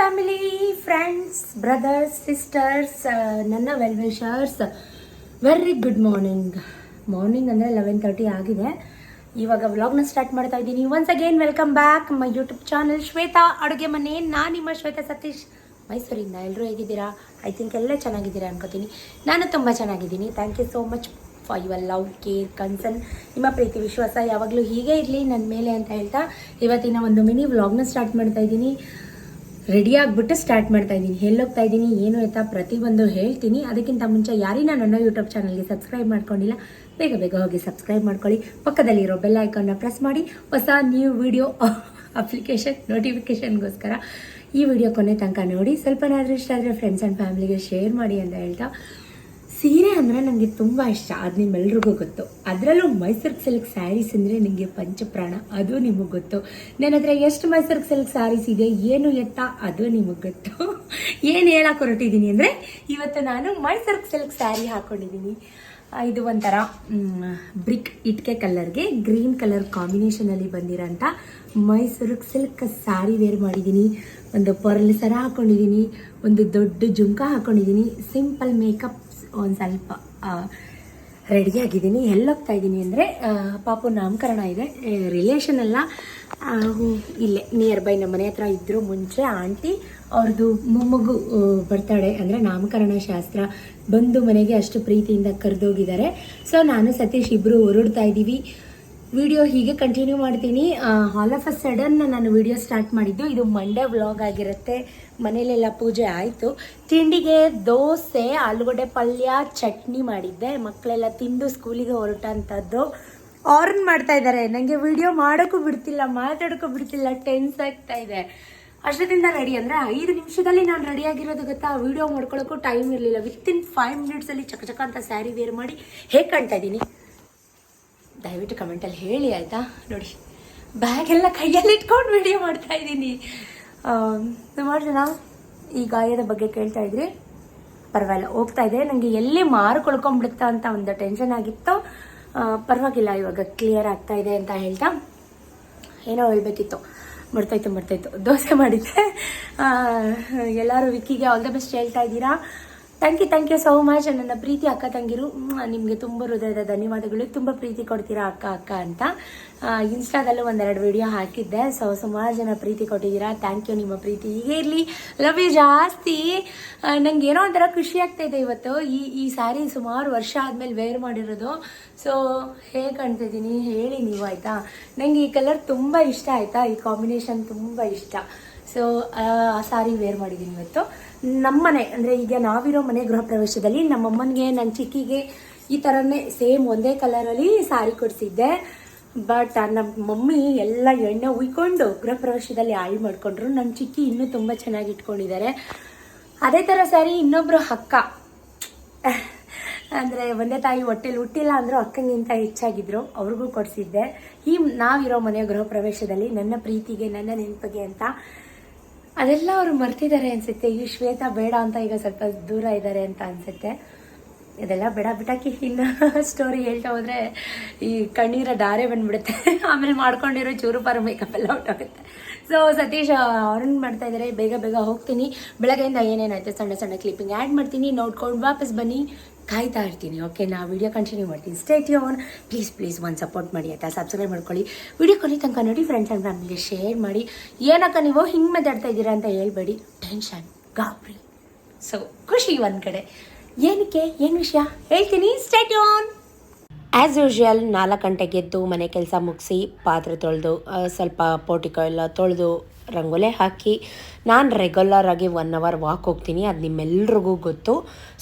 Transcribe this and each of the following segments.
Family friends brothers sisters ನನ್ನ well wishers very good morning morning ಅಂದರೆ eleven thirty ಆಗಿದೆ. ಇವಾಗ ವ್ಲಾಗ್ನ ಸ್ಟಾರ್ಟ್ ಮಾಡ್ತಾ ಇದ್ದೀನಿ. Once again welcome back my YouTube channel Shweta ಅಡುಗೆ ಮನೆ. ನಾನು ನಿಮ್ಮ ಶ್ವೇತಾ ಸತೀಶ್. ಮೈಸೂರಿಂದ ಎಲ್ಲರೂ ಹೇಗಿದ್ದೀರಾ? ಐ ಥಿಂಕ್ ಎಲ್ಲ ಚೆನ್ನಾಗಿದ್ದೀರಾ ಅನ್ಕೋತೀನಿ. ನಾನು ತುಂಬ ಚೆನ್ನಾಗಿದ್ದೀನಿ. Thank you so much for your love care concern ನಿಮ್ಮ ಪ್ರೀತಿ, ವಿಶ್ವಾಸ ಯಾವಾಗಲೂ ಹೀಗೆ ಇರಲಿ. ನನ್ನ ಮೇಲೆ ಅಂತ ಹೇಳ್ತಾ ಇವತ್ತಿನ ಒಂದು ಮಿನಿ ವ್ಲಾಗ್ನ ಸ್ಟಾರ್ಟ್ ಮಾಡ್ತಾ ಇದ್ದೀನಿ. ರೆಡಿ ಆಗಿಬಿಟ್ಟು ಸ್ಟಾರ್ಟ್ ಮಾಡ್ತಾ ಇದ್ದೀನಿ. ಹೇಳೋಗ್ತಾ ಇದ್ದೀನಿ. ಏನು ಎತ್ತಾ ಪ್ರತಿಯೊಂದು ಹೇಳ್ತೀನಿ. ಅದಕ್ಕಿಂತ ಮುಂಚೆ ಯಾರಿನ ನನ್ನ ಯೂಟ್ಯೂಬ್ ಚಾನಲ್ಗೆ ಸಬ್ಸ್ಕ್ರೈಬ್ ಮಾಡ್ಕೊಂಡಿಲ್ಲ, ಬೇಗ ಬೇಗ ಹೋಗಿ ಸಬ್ಸ್ಕ್ರೈಬ್ ಮಾಡ್ಕೊಳ್ಳಿ. ಪಕ್ಕದಲ್ಲಿರೋ ಬೆಲ್ ಐಕಾನ್ನ ಪ್ರೆಸ್ ಮಾಡಿ. ಹೊಸ ನ್ಯೂ ವಿಡಿಯೋ ಅಪ್ಲಿಕೇಶನ್ ನೋಟಿಫಿಕೇಶನ್ಗೋಸ್ಕರ ಈ ವಿಡಿಯೋ ಕೊನೆ ತನಕ ನೋಡಿ. ಸ್ವಲ್ಪನಾದರೂ ಇಷ್ಟ ಆದರೆ ಫ್ರೆಂಡ್ಸ್ ಆ್ಯಂಡ್ ಫ್ಯಾಮಿಲಿಗೆ ಶೇರ್ ಮಾಡಿ ಅಂತ ಹೇಳ್ತಾ. ಸೀರೆ ಅಂದರೆ ನನಗೆ ತುಂಬ ಇಷ್ಟ. ಅದು ನಿಮ್ಮೆಲ್ರಿಗೂ ಗೊತ್ತು. ಅದರಲ್ಲೂ ಮೈಸೂರು ಸಿಲ್ಕ್ ಸ್ಯಾರೀಸ್ ಅಂದರೆ ನನಗೆ ಪಂಚಪ್ರಾಣ, ಅದು ನಿಮಗೆ ಗೊತ್ತು. ನನ್ನ ಹತ್ರ ಎಷ್ಟು ಮೈಸೂರು ಸಿಲ್ಕ್ ಸ್ಯಾರೀಸ್ ಇದೆ, ಏನು ಎತ್ತ, ಅದು ನಿಮಗೆ ಗೊತ್ತು. ಏನು ಹೇಳಕ್ಕೆ ಹೊರಟಿದ್ದೀನಿ ಅಂದರೆ, ಇವತ್ತು ನಾನು ಮೈಸೂರು ಸಿಲ್ಕ್ ಸ್ಯಾರಿ ಹಾಕ್ಕೊಂಡಿದ್ದೀನಿ ಇದು ಒಂಥರ ಬ್ರಿಕ್ ಇಟ್ಕೆ ಕಲರ್ಗೆ, ಗ್ರೀನ್ ಕಲರ್ ಕಾಂಬಿನೇಷನಲ್ಲಿ ಬಂದಿರೋಂಥ ಮೈಸೂರು ಸಿಲ್ಕ್ ಸ್ಯಾರಿ ವೇರ್ ಮಾಡಿದ್ದೀನಿ ಒಂದು ಪರ್ಲ್ ಸರ ಹಾಕ್ಕೊಂಡಿದ್ದೀನಿ ಒಂದು ದೊಡ್ಡ ಜುಮ್ಕ ಹಾಕ್ಕೊಂಡಿದ್ದೀನಿ ಸಿಂಪಲ್ ಮೇಕಪ್ ಒಂದು ಸ್ವಲ್ಪ ರೆಡಿ ಆಗಿದ್ದೀನಿ. ಎಲ್ಲೋಗ್ತಾ ಇದ್ದೀನಿ ಅಂದರೆ ಪಾಪು ನಾಮಕರಣ ಇದೆ. ರಿಲೇಷನ್ ಎಲ್ಲ ಇಲ್ಲೇ ನಿಯರ್ ಬೈ ನಮ್ಮ ಮನೆ ಹತ್ರ ಇದ್ದರು ಮುಂಚೆ ಆಂಟಿ. ಅವ್ರದ್ದು ಮೊಮ್ಮಗು ಬರ್ತಾಳೆ. ಅಂದರೆ ನಾಮಕರಣ ಶಾಸ್ತ್ರ ಬಂದು ಮನೆಗೆ ಅಷ್ಟು ಪ್ರೀತಿಯಿಂದ ಕರೆದೋಗಿದ್ದಾರೆ. ಸೊ ನಾನು ಸತೀಶ್ ಇಬ್ಬರು ಹೊರಡ್ತಾ ಇದ್ದೀವಿ. ವಿಡಿಯೋ ಹೀಗೆ ಕಂಟಿನ್ಯೂ ಮಾಡ್ತೀನಿ. ಆಲ್ ಆಫ್ ಅ ಸಡನ್ ನಾನು ವಿಡಿಯೋ ಸ್ಟಾರ್ಟ್ ಮಾಡಿದ್ದು, ಇದು ಮಂಡೇ ವ್ಲಾಗ್ ಆಗಿರುತ್ತೆ. ಮನೇಲೆಲ್ಲ ಪೂಜೆ ಆಯಿತು. ತಿಂಡಿಗೆ ದೋಸೆ, ಆಲೂಗಡ್ಡೆ ಪಲ್ಯ, ಚಟ್ನಿ ಮಾಡಿದ್ದೆ. ಮಕ್ಕಳೆಲ್ಲ ತಿಂದು ಸ್ಕೂಲಿಗೆ ಹೊರಟಂಥದ್ದು ಆರ್ನ್ ಮಾಡ್ತಾ ಇದ್ದಾರೆ. ನನಗೆ ವಿಡಿಯೋ ಮಾಡೋಕ್ಕೂ ಬಿಡ್ತಿಲ್ಲ, ಮಾತಾಡೋಕ್ಕೂ ಬಿಡ್ತಿಲ್ಲ ಟೆನ್ಸ್ ಆಗ್ತಾ ಇದೆ. ಅಷ್ಟದಿಂದ ರೆಡಿ ಅಂದರೆ ಐದು ನಿಮಿಷದಲ್ಲಿ ನಾನು ರೆಡಿ ಆಗಿರೋದು ಗೊತ್ತಾ? ವಿಡಿಯೋ ಮಾಡ್ಕೊಳ್ಳೋಕ್ಕೂ ಟೈಮ್ ಇರಲಿಲ್ಲ. ವಿತಿನ್ ಫೈವ್ ಮಿನಿಟ್ಸಲ್ಲಿ ಚಕ ಚಕ ಅಂತ ಸ್ಯಾರಿ ವೇರ್ ಮಾಡಿ ಹೇಗೆ ಕಾಣ್ತಾ ಇದ್ದೀನಿ? ದಯವಿಟ್ಟು ಕಮೆಂಟಲ್ಲಿ ಹೇಳಿ, ಆಯಿತಾ? ನೋಡಿ ಬ್ಯಾಗ್ ಎಲ್ಲ ಕೈಯಲ್ಲಿ ಇಟ್ಕೊಂಡು ವಿಡಿಯೋ ಮಾಡ್ತಾ ಇದ್ದೀನಿ. ಜನ ಈ ಗಾಯದ ಬಗ್ಗೆ ಕೇಳ್ತಾ ಇದ್ರಿ? ಪರವಾಗಿಲ್ಲ, ಹೋಗ್ತಾ ಇದೆ. ನನಗೆ ಎಲ್ಲಿ ಮಾರು ಕೊಳ್ಕೊಂಡ್ಬಿಡುತ್ತಾ ಅಂತ ಒಂದು ಟೆನ್ಷನ್ ಆಗಿತ್ತು. ಪರವಾಗಿಲ್ಲ, ಇವಾಗ ಕ್ಲಿಯರ್ ಆಗ್ತಾ ಇದೆ ಅಂತ ಹೇಳ್ತಾ. ಏನೋ ಹೇಳ್ಬೇಕಿತ್ತು. ಮರ್ತಾಯಿತ್ತು ಮರ್ತಾಯಿತ್ತು ದೋಸೆ ಮಾಡಿದ್ದೆ. ಎಲ್ಲರೂ ವಿಕ್ಕಿಗೆ ಆಲ್ ದ ಬೆಸ್ಟ್ ಹೇಳ್ತಾ ಇದ್ದೀರಾ? Thank you thank you so much ನನ್ನ ಪ್ರೀತಿ ಅಕ್ಕ ತಂಗಿರು. ನಿಮಗೆ ತುಂಬ ಹೃದಯದ ಧನ್ಯವಾದಗಳು. ತುಂಬ ಪ್ರೀತಿ ಕೊಡ್ತೀರಾ ಅಕ್ಕ ಅಕ್ಕ ಅಂತ. ಇನ್ಸ್ಟಾದಲ್ಲೂ ಒಂದೆರಡು ವಿಡಿಯೋ ಹಾಕಿದ್ದೆ. ಸೊ ಸುಮಾರು ಜನ ಪ್ರೀತಿ ಕೊಟ್ಟಿದ್ದೀರಾ. ಥ್ಯಾಂಕ್ ಯು ನಿಮ್ಮ ಪ್ರೀತಿ ಹೀಗೆ ಇರಲಿ. ಲವ್ ಯು ಜಾಸ್ತಿ. ನಂಗೆ ಏನೋ ಒಂಥರ ಖುಷಿ ಆಗ್ತಾ ಇದೆ ಇವತ್ತು. ಈ ಈ ಸ್ಯಾರಿ ಸುಮಾರು ವರ್ಷ ಆದಮೇಲೆ ವೇರ್ ಮಾಡಿರೋದು. ಸೊ ಹೇಗೆ ಕಾಣ್ತಿದ್ದೀನಿ? ಹೇಳಿ ನೀವು, ಆಯಿತಾ? ನನಗೆ ಈ ಕಲರ್ ತುಂಬ ಇಷ್ಟ, ಆಯಿತಾ? ಈ ಕಾಂಬಿನೇಷನ್ ತುಂಬ ಇಷ್ಟ. ಸೊ ಆ ಸಾರಿ ವೇರ್ ಮಾಡಿದ್ದೀನಿ ಇವತ್ತು. ನಮ್ಮನೆ, ಅಂದರೆ ಈಗ ನಾವಿರೋ ಮನೆ ಗೃಹ ಪ್ರವೇಶದಲ್ಲಿ ನಮ್ಮಮ್ಮನಿಗೆ ನನ್ನ ಚಿಕ್ಕಿಗೆ ಈ ಥರನೇ ಸೇಮ್ ಒಂದೇ ಕಲರಲ್ಲಿ ಸಾರಿ ಕೊಡಿಸಿದ್ದೆ. ಬಟ್ ನಮ್ಮ ಮಮ್ಮಿ ಎಲ್ಲ ಎಣ್ಣೆ ಉಯ್ಕೊಂಡು ಗೃಹ ಪ್ರವೇಶದಲ್ಲಿ ಹಾಳು ಮಾಡಿಕೊಂಡ್ರು. ನನ್ನ ಚಿಕ್ಕಿ ಇನ್ನೂ ತುಂಬ ಚೆನ್ನಾಗಿ ಇಟ್ಕೊಂಡಿದ್ದಾರೆ. ಅದೇ ಥರ ಸ್ಯಾರಿ ಇನ್ನೊಬ್ಬರು ಅಕ್ಕ. ಅಂದರೆ ಒಂದೇ ತಾಯಿ ಹೊಟ್ಟೆಲಿ ಹುಟ್ಟಿಲ್ಲ ಅಂದರೂ ಅಕ್ಕನಿಗಿಂತ ಹೆಚ್ಚಾಗಿದ್ರು. ಅವ್ರಿಗೂ ಕೊಡಿಸಿದ್ದೆ. ಈ ನಾವಿರೋ ಮನೆ ಗೃಹ ಪ್ರವೇಶದಲ್ಲಿ ನನ್ನ ಪ್ರೀತಿಗೆ, ನನ್ನ ನೆನಪಿಗೆ ಅಂತ ಅದೆಲ್ಲ ಅವರು ಮರ್ತಿದ್ದಾರೆ ಅನ್ಸುತ್ತೆ. ಈ ಶ್ವೇತಾ ಬೇಡ ಅಂತ ಈಗ ಸ್ವಲ್ಪ ದೂರ ಇದ್ದಾರೆ ಅಂತ ಅನ್ಸುತ್ತೆ. ಇದೆಲ್ಲ ಬೇಡ. ಬಿಟಾಕಿ, ಇನ್ನು ಸ್ಟೋರಿ ಹೇಳ್ತಾ ಹೋದ್ರೆ ಈ ಕಣ್ಣೀರ ಧಾರೆ ಬಂದ್ಬಿಡುತ್ತೆ. ಆಮೇಲೆ ಮಾಡ್ಕೊಂಡಿರೋ ಚೂರು ಪಾರು ಮೇಕಪ್ ಎಲ್ಲ ಹೊಟ್ಟೋಗುತ್ತೆ ಸೊ ಸತೀಶ್ ಅವ್ರನ್ನ ಮಾಡ್ತಾ ಇದ್ದಾರೆ ಬೇಗ ಬೇಗ ಹೋಗ್ತೀನಿ. ಬೆಳಗ್ಗೆಯಿಂದ ಏನೇನಾಯ್ತು? ಸಣ್ಣ ಸಣ್ಣ ಕ್ಲಿಪ್ಪಿಂಗ್ ಆ್ಯಡ್ ಮಾಡ್ತೀನಿ. ನೋಡ್ಕೊಂಡು ವಾಪಸ್ ಬನ್ನಿ. ಕಾಯ್ತಾ ಇರ್ತೀನಿ ಓಕೆ ನಾ ವಿಡಿಯೋ ಕಂಟಿನ್ಯೂ ಮಾಡ್ತೀನಿ. ಸ್ಟೇಟ್ ಆನ್ ಪ್ಲೀಸ್ ಪ್ಲೀಸ್ ಒಂದು ಸಪೋರ್ಟ್ ಮಾಡಿ, ಆಯ್ತಾ? ಸಬ್ಸ್ಕ್ರೈಬ್ ಮಾಡ್ಕೊಳ್ಳಿ. ವಿಡಿಯೋ ಕೊನೆ ತನಕ ನೋಡಿ ಫ್ರೆಂಡ್ಸ್ ಆ್ಯಂಡ್ ಫ್ಯಾಮಿಲಿಗೆ ಶೇರ್ ಮಾಡಿ. ಏನಕ್ಕ ನೀವು ಹಿಂಗೆ ಮಾತಾಡ್ತಾ ಇದ್ದೀರಾ ಅಂತ ಹೇಳ್ಬೇಡಿ. ಟೆನ್ಷನ್ ಗಾಬ್ರಿ. ಸೊ ಖುಷಿ ಒಂದು ಕಡೆ. ಏನಕ್ಕೆ? ಏನು ವಿಷಯ? ಹೇಳ್ತೀನಿ. ಸ್ಟೇಟ್ ಆನ್ ಆ್ಯಸ್ ಯೂಶ್ವಲ್ ನಾಲ್ಕು ಗಂಟೆಗೆದ್ದು ಮನೆ ಕೆಲಸ ಮುಗಿಸಿ, ಪಾತ್ರೆ ತೊಳೆದು ಸ್ವಲ್ಪ ಪೋಟಿಕೋ ಎಲ್ಲ ತೊಳೆದು ರಂಗೋಲೆ ಹಾಕಿ, ನಾನು ರೆಗ್ಯುಲರ್ ಆಗಿ ಒನ್ ಅವರ್ ವಾಕ್ ಹೋಗ್ತೀನಿ, ಅದು ನಿಮ್ಮೆಲ್ರಿಗೂ ಗೊತ್ತು.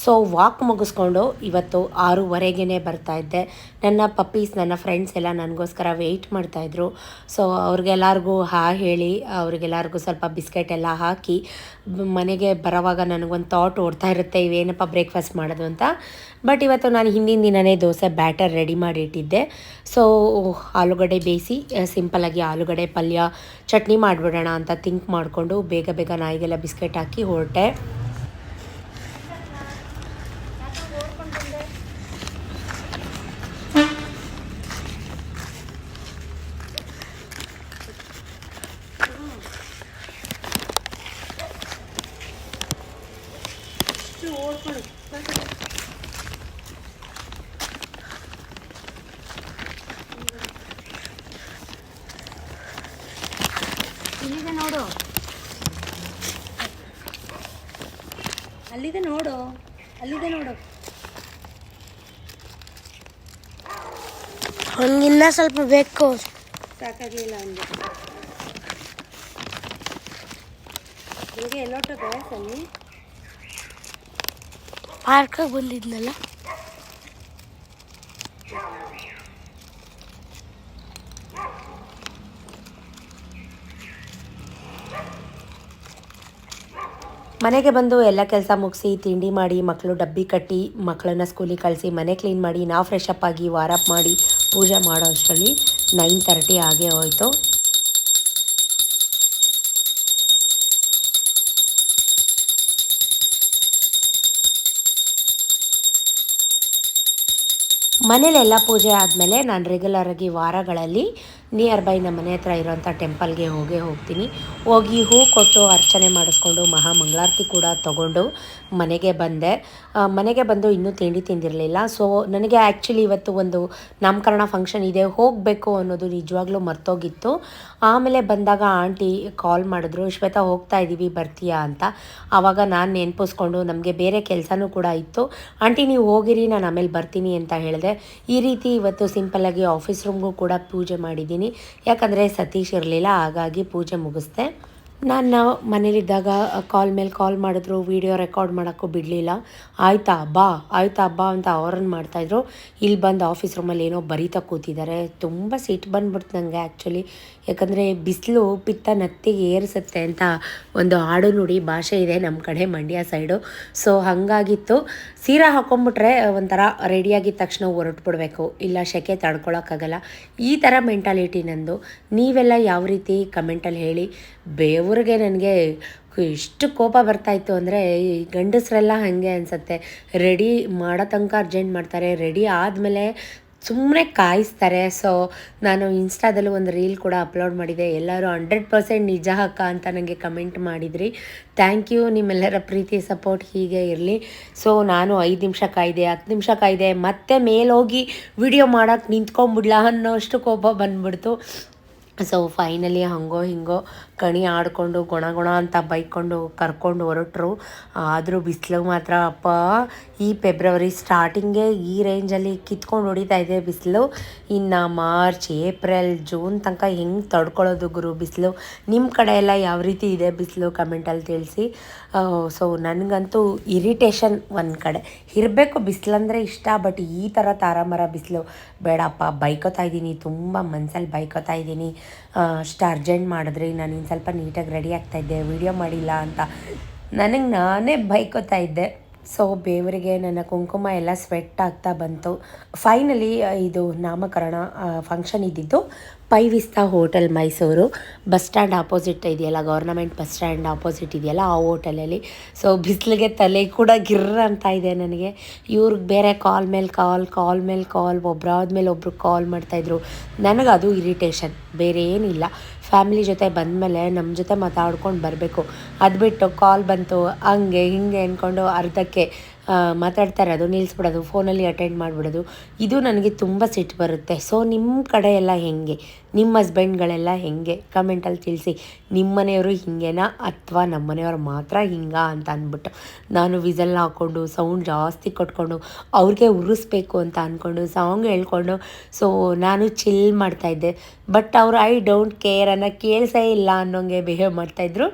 ಸೊ ವಾಕ್ ಮುಗಿಸ್ಕೊಂಡು ಇವತ್ತು ಆರೂವರೆಗೇ ಬರ್ತಾ ಇದ್ದೆ. ನನ್ನ ಪಪ್ಪೀಸ್ ನನ್ನ ಫ್ರೆಂಡ್ಸ್ ಎಲ್ಲ ನನಗೋಸ್ಕರ ವೆಯ್ಟ್ ಮಾಡ್ತಾಯಿದ್ರು ಸೊ ಅವ್ರಿಗೆಲ್ಲರಿಗೂ ಹಾ ಹೇಳಿ, ಅವ್ರಿಗೆಲ್ಲರಿಗೂ ಸ್ವಲ್ಪ ಬಿಸ್ಕೆಟ್ ಎಲ್ಲ ಹಾಕಿ, ಮನೆಗೆ ಬರೋವಾಗ ನನಗೊಂದು ಥಾಟ್ ಓಡ್ತಾ ಇರುತ್ತೆ, ಇವೇನಪ್ಪ ಬ್ರೇಕ್ಫಾಸ್ಟ್ ಮಾಡೋದು ಅಂತ. ಬಟ್ ಇವತ್ತು ನಾನು ಹಿಂದಿನ ದಿನವೇ ದೋಸೆ ಬ್ಯಾಟರ್ ರೆಡಿ ಮಾಡಿ ಇಟ್ಟಿದ್ದೆ. ಸೊ ಆಲೂಗಡ್ಡೆ ಬೇಯಿಸಿ ಸಿಂಪಲಾಗಿ ಆಲೂಗಡ್ಡೆ ಪಲ್ಯ, ಚಟ್ನಿ ಮಾಡಿಬಿಡೋಣ ಅಂತ ಥಿಂಕ್ ಮಾಡಿಕೊಂಡು ಬೇಗ ಬೇಗ ನಾಯಿಗೆಲ್ಲ ಬಿಸ್ಕೆಟ್ ಹಾಕಿ ಹೊರಟೆ ಇಲ್ಲಿದೆ ನೋಡು ಅಲ್ಲಿದೆ ನೋಡು ಅಲ್ಲಿದೆ ನೋಡು ಅವ್ನಿಗಿನ್ನ ಸ್ವಲ್ಪ ಬೇಕು ಸಾಕಾಗಲಿಲ್ಲ ಅವನಿಗೆ ನಿಮಗೆ ಎಲ್ಲೋಟದ ಸನ್ನಿ ಪಾರ್ಕಿಗೆ ಬಂದಿದ್ನಲ್ಲ. ಮನೆಗೆ ಬಂದು ಎಲ್ಲ ಕೆಲಸ ಮುಗಿಸಿ ತಿಂಡಿ ಮಾಡಿ ಮಕ್ಕಳು ಡಬ್ಬಿ ಕಟ್ಟಿ ಮಕ್ಕಳನ್ನ ಸ್ಕೂಲಿಗೆ ಕಳಿಸಿ ಮನೆ ಕ್ಲೀನ್ ಮಾಡಿ ನಾವು ಫ್ರೆಶ್ ಅಪ್ ಆಗಿ ವಾರಪ್ ಮಾಡಿ ಪೂಜೆ ಮಾಡೋ ಅಷ್ಟರಲ್ಲಿ ನೈನ್ ತರ್ಟಿ ಆಗೇ ಹೋಯಿತು. ಮನೇಲೆಲ್ಲ ಪೂಜೆ ಆದಮೇಲೆ ನಾನು ರೆಗ್ಯುಲರಾಗಿ ವಾರಗಳಲ್ಲಿ ನಿಯರ್ ಬೈ ನಮ್ಮ ಮನೆ ಹತ್ರ ಇರೋಂಥ ಟೆಂಪಲ್ಗೆ ಹೋಗೇ ಹೋಗ್ತೀನಿ. ಹೋಗಿ ಹೂ ಕೊಟ್ಟು ಅರ್ಚನೆ ಮಾಡಿಸ್ಕೊಂಡು ಮಹಾ ಮಂಗಳಾರತಿ ಕೂಡ ತಗೊಂಡು ಮನೆಗೆ ಬಂದೆ. ಮನೆಗೆ ಬಂದು ಇನ್ನೂ ತಿಂಡಿ ತಿಂದಿರಲಿಲ್ಲ. ಸೊ ನನಗೆ ಆ್ಯಕ್ಚುಲಿ ಇವತ್ತು ಒಂದು ನಾಮಕರಣ ಫಂಕ್ಷನ್ ಇದೆ. ಹೋಗಬೇಕು ಅನ್ನೋದು ನಿಜವಾಗ್ಲೂ ಮರ್ತೋಗಿತ್ತು. ಆಮೇಲೆ ಬಂದಾಗ ಆಂಟಿ ಕಾಲ್ ಮಾಡಿದ್ರು, ಶ್ವೇತಾ, ಹೋಗ್ತಾ ಇದ್ದೀವಿ ಬರ್ತೀಯಾ ಅಂತ. ಆವಾಗ ನಾನು ನೆನಪಿಸ್ಕೊಂಡು ನಮಗೆ ಬೇರೆ ಕೆಲಸನೂ ಕೂಡ ಇತ್ತು. ಆಂಟಿ, ನೀವು ಹೋಗಿರಿ, ನಾನು ಆಮೇಲೆ ಬರ್ತೀನಿ ಅಂತ ಹೇಳಿದೆ. ಈ ರೀತಿ ಇವತ್ತು ಸಿಂಪಲ್ಲಾಗಿ ಆಫೀಸ್ ರೂಮ್ಗೂ ಕೂಡ ಪೂಜೆ ಮಾಡಿದ್ದೀನಿ. ಯಾಕಂದರೆ ಸತೀಶ್ ಇರಲಿಲ್ಲ, ಹಾಗಾಗಿ ಪೂಜೆ ಮುಗಿಸ್ದೆ. ನಾನು ಮನೇಲಿದ್ದಾಗ ಕಾಲ್ ಮೇಲೆ ಕಾಲ್ ಮಾಡಿದ್ರು ವಿಡಿಯೋ ರೆಕಾರ್ಡ್ ಮಾಡೋಕ್ಕೂ ಬಿಡಲಿಲ್ಲ. ಆಯ್ತಾ ಬಾ ಆಯ್ತಾ ಬಾ ಅಂತ ಅವ್ರನ್ನ ಮಾಡ್ತಾಯಿದ್ರು ಇಲ್ಲಿ ಬಂದು ಆಫೀಸ್ ರೂಮಲ್ಲಿ ಏನೋ ಬರೀತಾ ಕೂತಿದ್ದಾರೆ. ತುಂಬ ಸಿಟ್ಟು ಬಂದ್ಬಿಡ್ತು ನನಗೆ ಆ್ಯಕ್ಚುಲಿ ಯಾಕಂದರೆ ಬಿಸಿಲು ಪಿತ್ತ ನತ್ತಿಗೆ ಏರಿಸುತ್ತೆ ಅಂತ ಒಂದು ಹಾಡು ನುಡಿ ಭಾಷೆ ಇದೆ ನಮ್ಮ ಕಡೆ ಮಂಡ್ಯ ಸೈಡು. ಸೊ ಹಾಗಾಗಿತ್ತು. ಸೀರೆ ಹಾಕೊಂಡ್ಬಿಟ್ರೆ ಒಂಥರ ರೆಡಿಯಾಗಿದ್ದ ತಕ್ಷಣ ಹೊರಟ್ಬಿಡ್ಬೇಕು. ಇಲ್ಲ ಶೆಕೆ ತಡ್ಕೊಳಕ್ಕಾಗಲ್ಲ. ಈ ಥರ ಮೆಂಟಾಲಿಟಿ ನಂದು. ನೀವೆಲ್ಲ ಯಾವ ರೀತಿ ಕಮೆಂಟಲ್ಲಿ ಹೇಳಿ. ಬೇವ್ರಿಗೆ ನನಗೆ ಎಷ್ಟು ಕೋಪ ಬರ್ತಾಯಿತ್ತು ಅಂದರೆ ಈ ಗಂಡಸರೆಲ್ಲ ಹಾಗೆ ಅನಿಸುತ್ತೆ. ರೆಡಿ ಮಾಡೋ ತನಕ ಅರ್ಜೆಂಟ್ ಮಾಡ್ತಾರೆ. ರೆಡಿ ಆದಮೇಲೆ ಸುಮ್ಮನೆ ಕಾಯಿಸ್ತಾರೆ. ಸೊ ನಾನು ಇನ್ಸ್ಟಾದಲ್ಲೂ ಒಂದು ರೀಲ್ ಕೂಡ ಅಪ್ಲೋಡ್ ಮಾಡಿದೆ. ಎಲ್ಲರೂ ಹಂಡ್ರೆಡ್ ಪರ್ಸೆಂಟ್ ನಿಜ ಅಕ್ಕ ಅಂತ ನನಗೆ ಕಮೆಂಟ್ ಮಾಡಿದ್ರಿ. ಥ್ಯಾಂಕ್ ಯು ನಿಮ್ಮೆಲ್ಲರ ಪ್ರೀತಿ ಸಪೋರ್ಟ್ ಹೀಗೆ ಇರಲಿ. ಸೊ ನಾನು ಐದು ನಿಮಿಷ ಕಾಯ್ದೆ, ಹತ್ತು ನಿಮಿಷ ಕಾಯ್ದೆ. ಮತ್ತೆ ಮೇಲೋಗಿ ವಿಡಿಯೋ ಮಾಡೋಕ್ಕೆ ನಿಂತ್ಕೊಂಬಿಡ್ಲಾ ಅನ್ನೋಷ್ಟು ಕೋಪ ಬಂದ್ಬಿಡ್ತು. ಸೊ ಫೈನಲಿ ಹಂಗೋ ಹಿಂಗೋ ಕಣಿ ಆಡಿಕೊಂಡು, ಗೊಣ ಗೊಣ ಅಂತ ಬೈಕೊಂಡು, ಕರ್ಕೊಂಡು ಹೊರಟರು. ಆದರೂ ಬಿಸಿಲು ಮಾತ್ರ. ಅಪ್ಪ, ಈ ಫೆಬ್ರವರಿ ಸ್ಟಾರ್ಟಿಂಗೇ ಈ ರೇಂಜಲ್ಲಿ ಕಿತ್ಕೊಂಡು ಹೊಡಿತಾ ಇದೆ ಬಿಸಿಲು. ಇನ್ನು ಮಾರ್ಚ್ ಏಪ್ರಿಲ್ ಜೂನ್ ತನಕ ಹೆಂಗೆ ತಡ್ಕೊಳ್ಳೋದು ಗುರು ಬಿಸಿಲು? ನಿಮ್ಮ ಕಡೆ ಎಲ್ಲ ಯಾವ ರೀತಿ ಇದೆ ಬಿಸಿಲು? ಕಮೆಂಟಲ್ಲಿ ತಿಳಿಸಿ. ಸೊ ನನಗಂತೂ ಇರಿಟೇಷನ್ ಒಂದು ಕಡೆ. ಇರಬೇಕು ಬಿಸಿಲಂದರೆ ಇಷ್ಟ ಬಟ್ ಈ ಥರ ತಾರಾಮರ ಬಿಸಿಲು ಬೇಡಪ್ಪ. ಬೈಕೋತಾ ಇದ್ದೀನಿ ತುಂಬ ಮನಸ್ಸಲ್ಲಿ ಬೈಕೋತಾ ಇದ್ದೀನಿ ಅಷ್ಟು ಅರ್ಜೆಂಟ್ ಮಾಡಿದ್ರಿ. ನಾನು ಸ್ವಲ್ಪ ನೀಟಾಗಿ ರೆಡಿ ಆಗ್ತಾಯಿದ್ದೆ ವಿಡಿಯೋ ಮಾಡಿಲ್ಲ ಅಂತ. ನನಗೆ ನಾನೇ ಬೈಕೋತಾ ಇದ್ದೆ. ಸೊ ಬೇವರಿಗೆ ನನ್ನ ಕುಂಕುಮ ಎಲ್ಲ ಸ್ವೆಟ್ ಆಗ್ತಾ ಬಂತು. ಫೈನಲಿ ಇದು ನಾಮಕರಣ ಫಂಕ್ಷನ್ ಇದ್ದಿದ್ದು Pai Vista hotel Mysuru bus stand opposite ಇದೆಯಲ್ಲ ಗೌರ್ನಮೆಂಟ್ ಬಸ್ ಸ್ಟ್ಯಾಂಡ್ ಆಪೋಸಿಟ್ ಇದೆಯಲ್ಲ, ಆ ಹೋಟೆಲಲ್ಲಿ ಸೊ ಬಿಸಿಲಿಗೆ ತಲೆ ಕೂಡ ಗಿರ್ರ ಅಂತ ಇದೆ ನನಗೆ. ಇವ್ರಿಗೆ ಬೇರೆ ಕಾಲ್ ಮೇಲೆ ಕಾಲ್ ಕಾಲ್ ಮೇಲೆ ಕಾಲ್ ಒಬ್ಬರಾದ್ಮೇಲೆ ಒಬ್ರು ಕಾಲ್ ಮಾಡ್ತಾಯಿದ್ರು ನನಗೆ ಅದು ಇರಿಟೇಷನ್ ಬೇರೆ ಏನಿಲ್ಲ ಫ್ಯಾಮಿಲಿ ಜೊತೆ ಬಂದಮೇಲೆ ನಮ್ಮ ಜೊತೆ ಮಾತಾಡ್ಕೊಂಡು ಬರಬೇಕು. ಅದು ಬಿಟ್ಟು ಕಾಲ್ ಬಂತು, ಹಂಗೆ ಹಿಂಗೆ ಅಂದ್ಕೊಂಡು ಅರ್ಧಕ್ಕೆ ಆ, ಮಾತಾಡ್ತಾರೆ. ಅದು ನಿಲ್ಲಿಸ್ಬಿಡೋದು ಫೋನಲ್ಲಿ ಅಟೆಂಡ್ ಮಾಡಿಬಿಡೋದು. ಇದು ನನಗೆ ತುಂಬ ಸಿಟ್ಟು ಬರುತ್ತೆ. ಸೊ ನಿಮ್ಮ ಕಡೆ ಎಲ್ಲ ಹೆಂಗೆ? ನಿಮ್ಮ ಹಸ್ಬೆಂಡ್ಗಳೆಲ್ಲ ಹೆಂಗೆ? ಕಮೆಂಟಲ್ಲಿ ತಿಳಿಸಿ. ನಿಮ್ಮ ಮನೆಯವರು ಹಿಂಗೇನಾ ಅಥವಾ ನಮ್ಮ ಮನೆಯವರು ಮಾತ್ರ ಹಿಂಗಾ ಅಂತ ಅಂದ್ಬಿಟ್ಟು. ನಾನು ವಿಸಲ್ ಹಾಕ್ಕೊಂಡು ಸೌಂಡ್ ಜಾಸ್ತಿ ಕೊಟ್ಕೊಂಡು ಅವ್ರಿಗೆ ಉರಿಸ್ಬೇಕು ಅಂತ ಅಂದ್ಕೊಂಡು ಸಾಂಗ್ ಹೇಳ್ಕೊಂಡು ಸೊ ನಾನು ಚಿಲ್ ಮಾಡ್ತಾಯಿದ್ದೆ ಬಟ್ ಅವರು ಐ ಡೋಂಟ್ ಕೇರ್ ಅನ್ನೋ ಕೇಳಿಸೇ ಇಲ್ಲ ಅನ್ನೋಂಗೆ ಬಿಹೇವ್ ಮಾಡ್ತಾಯಿದ್ರು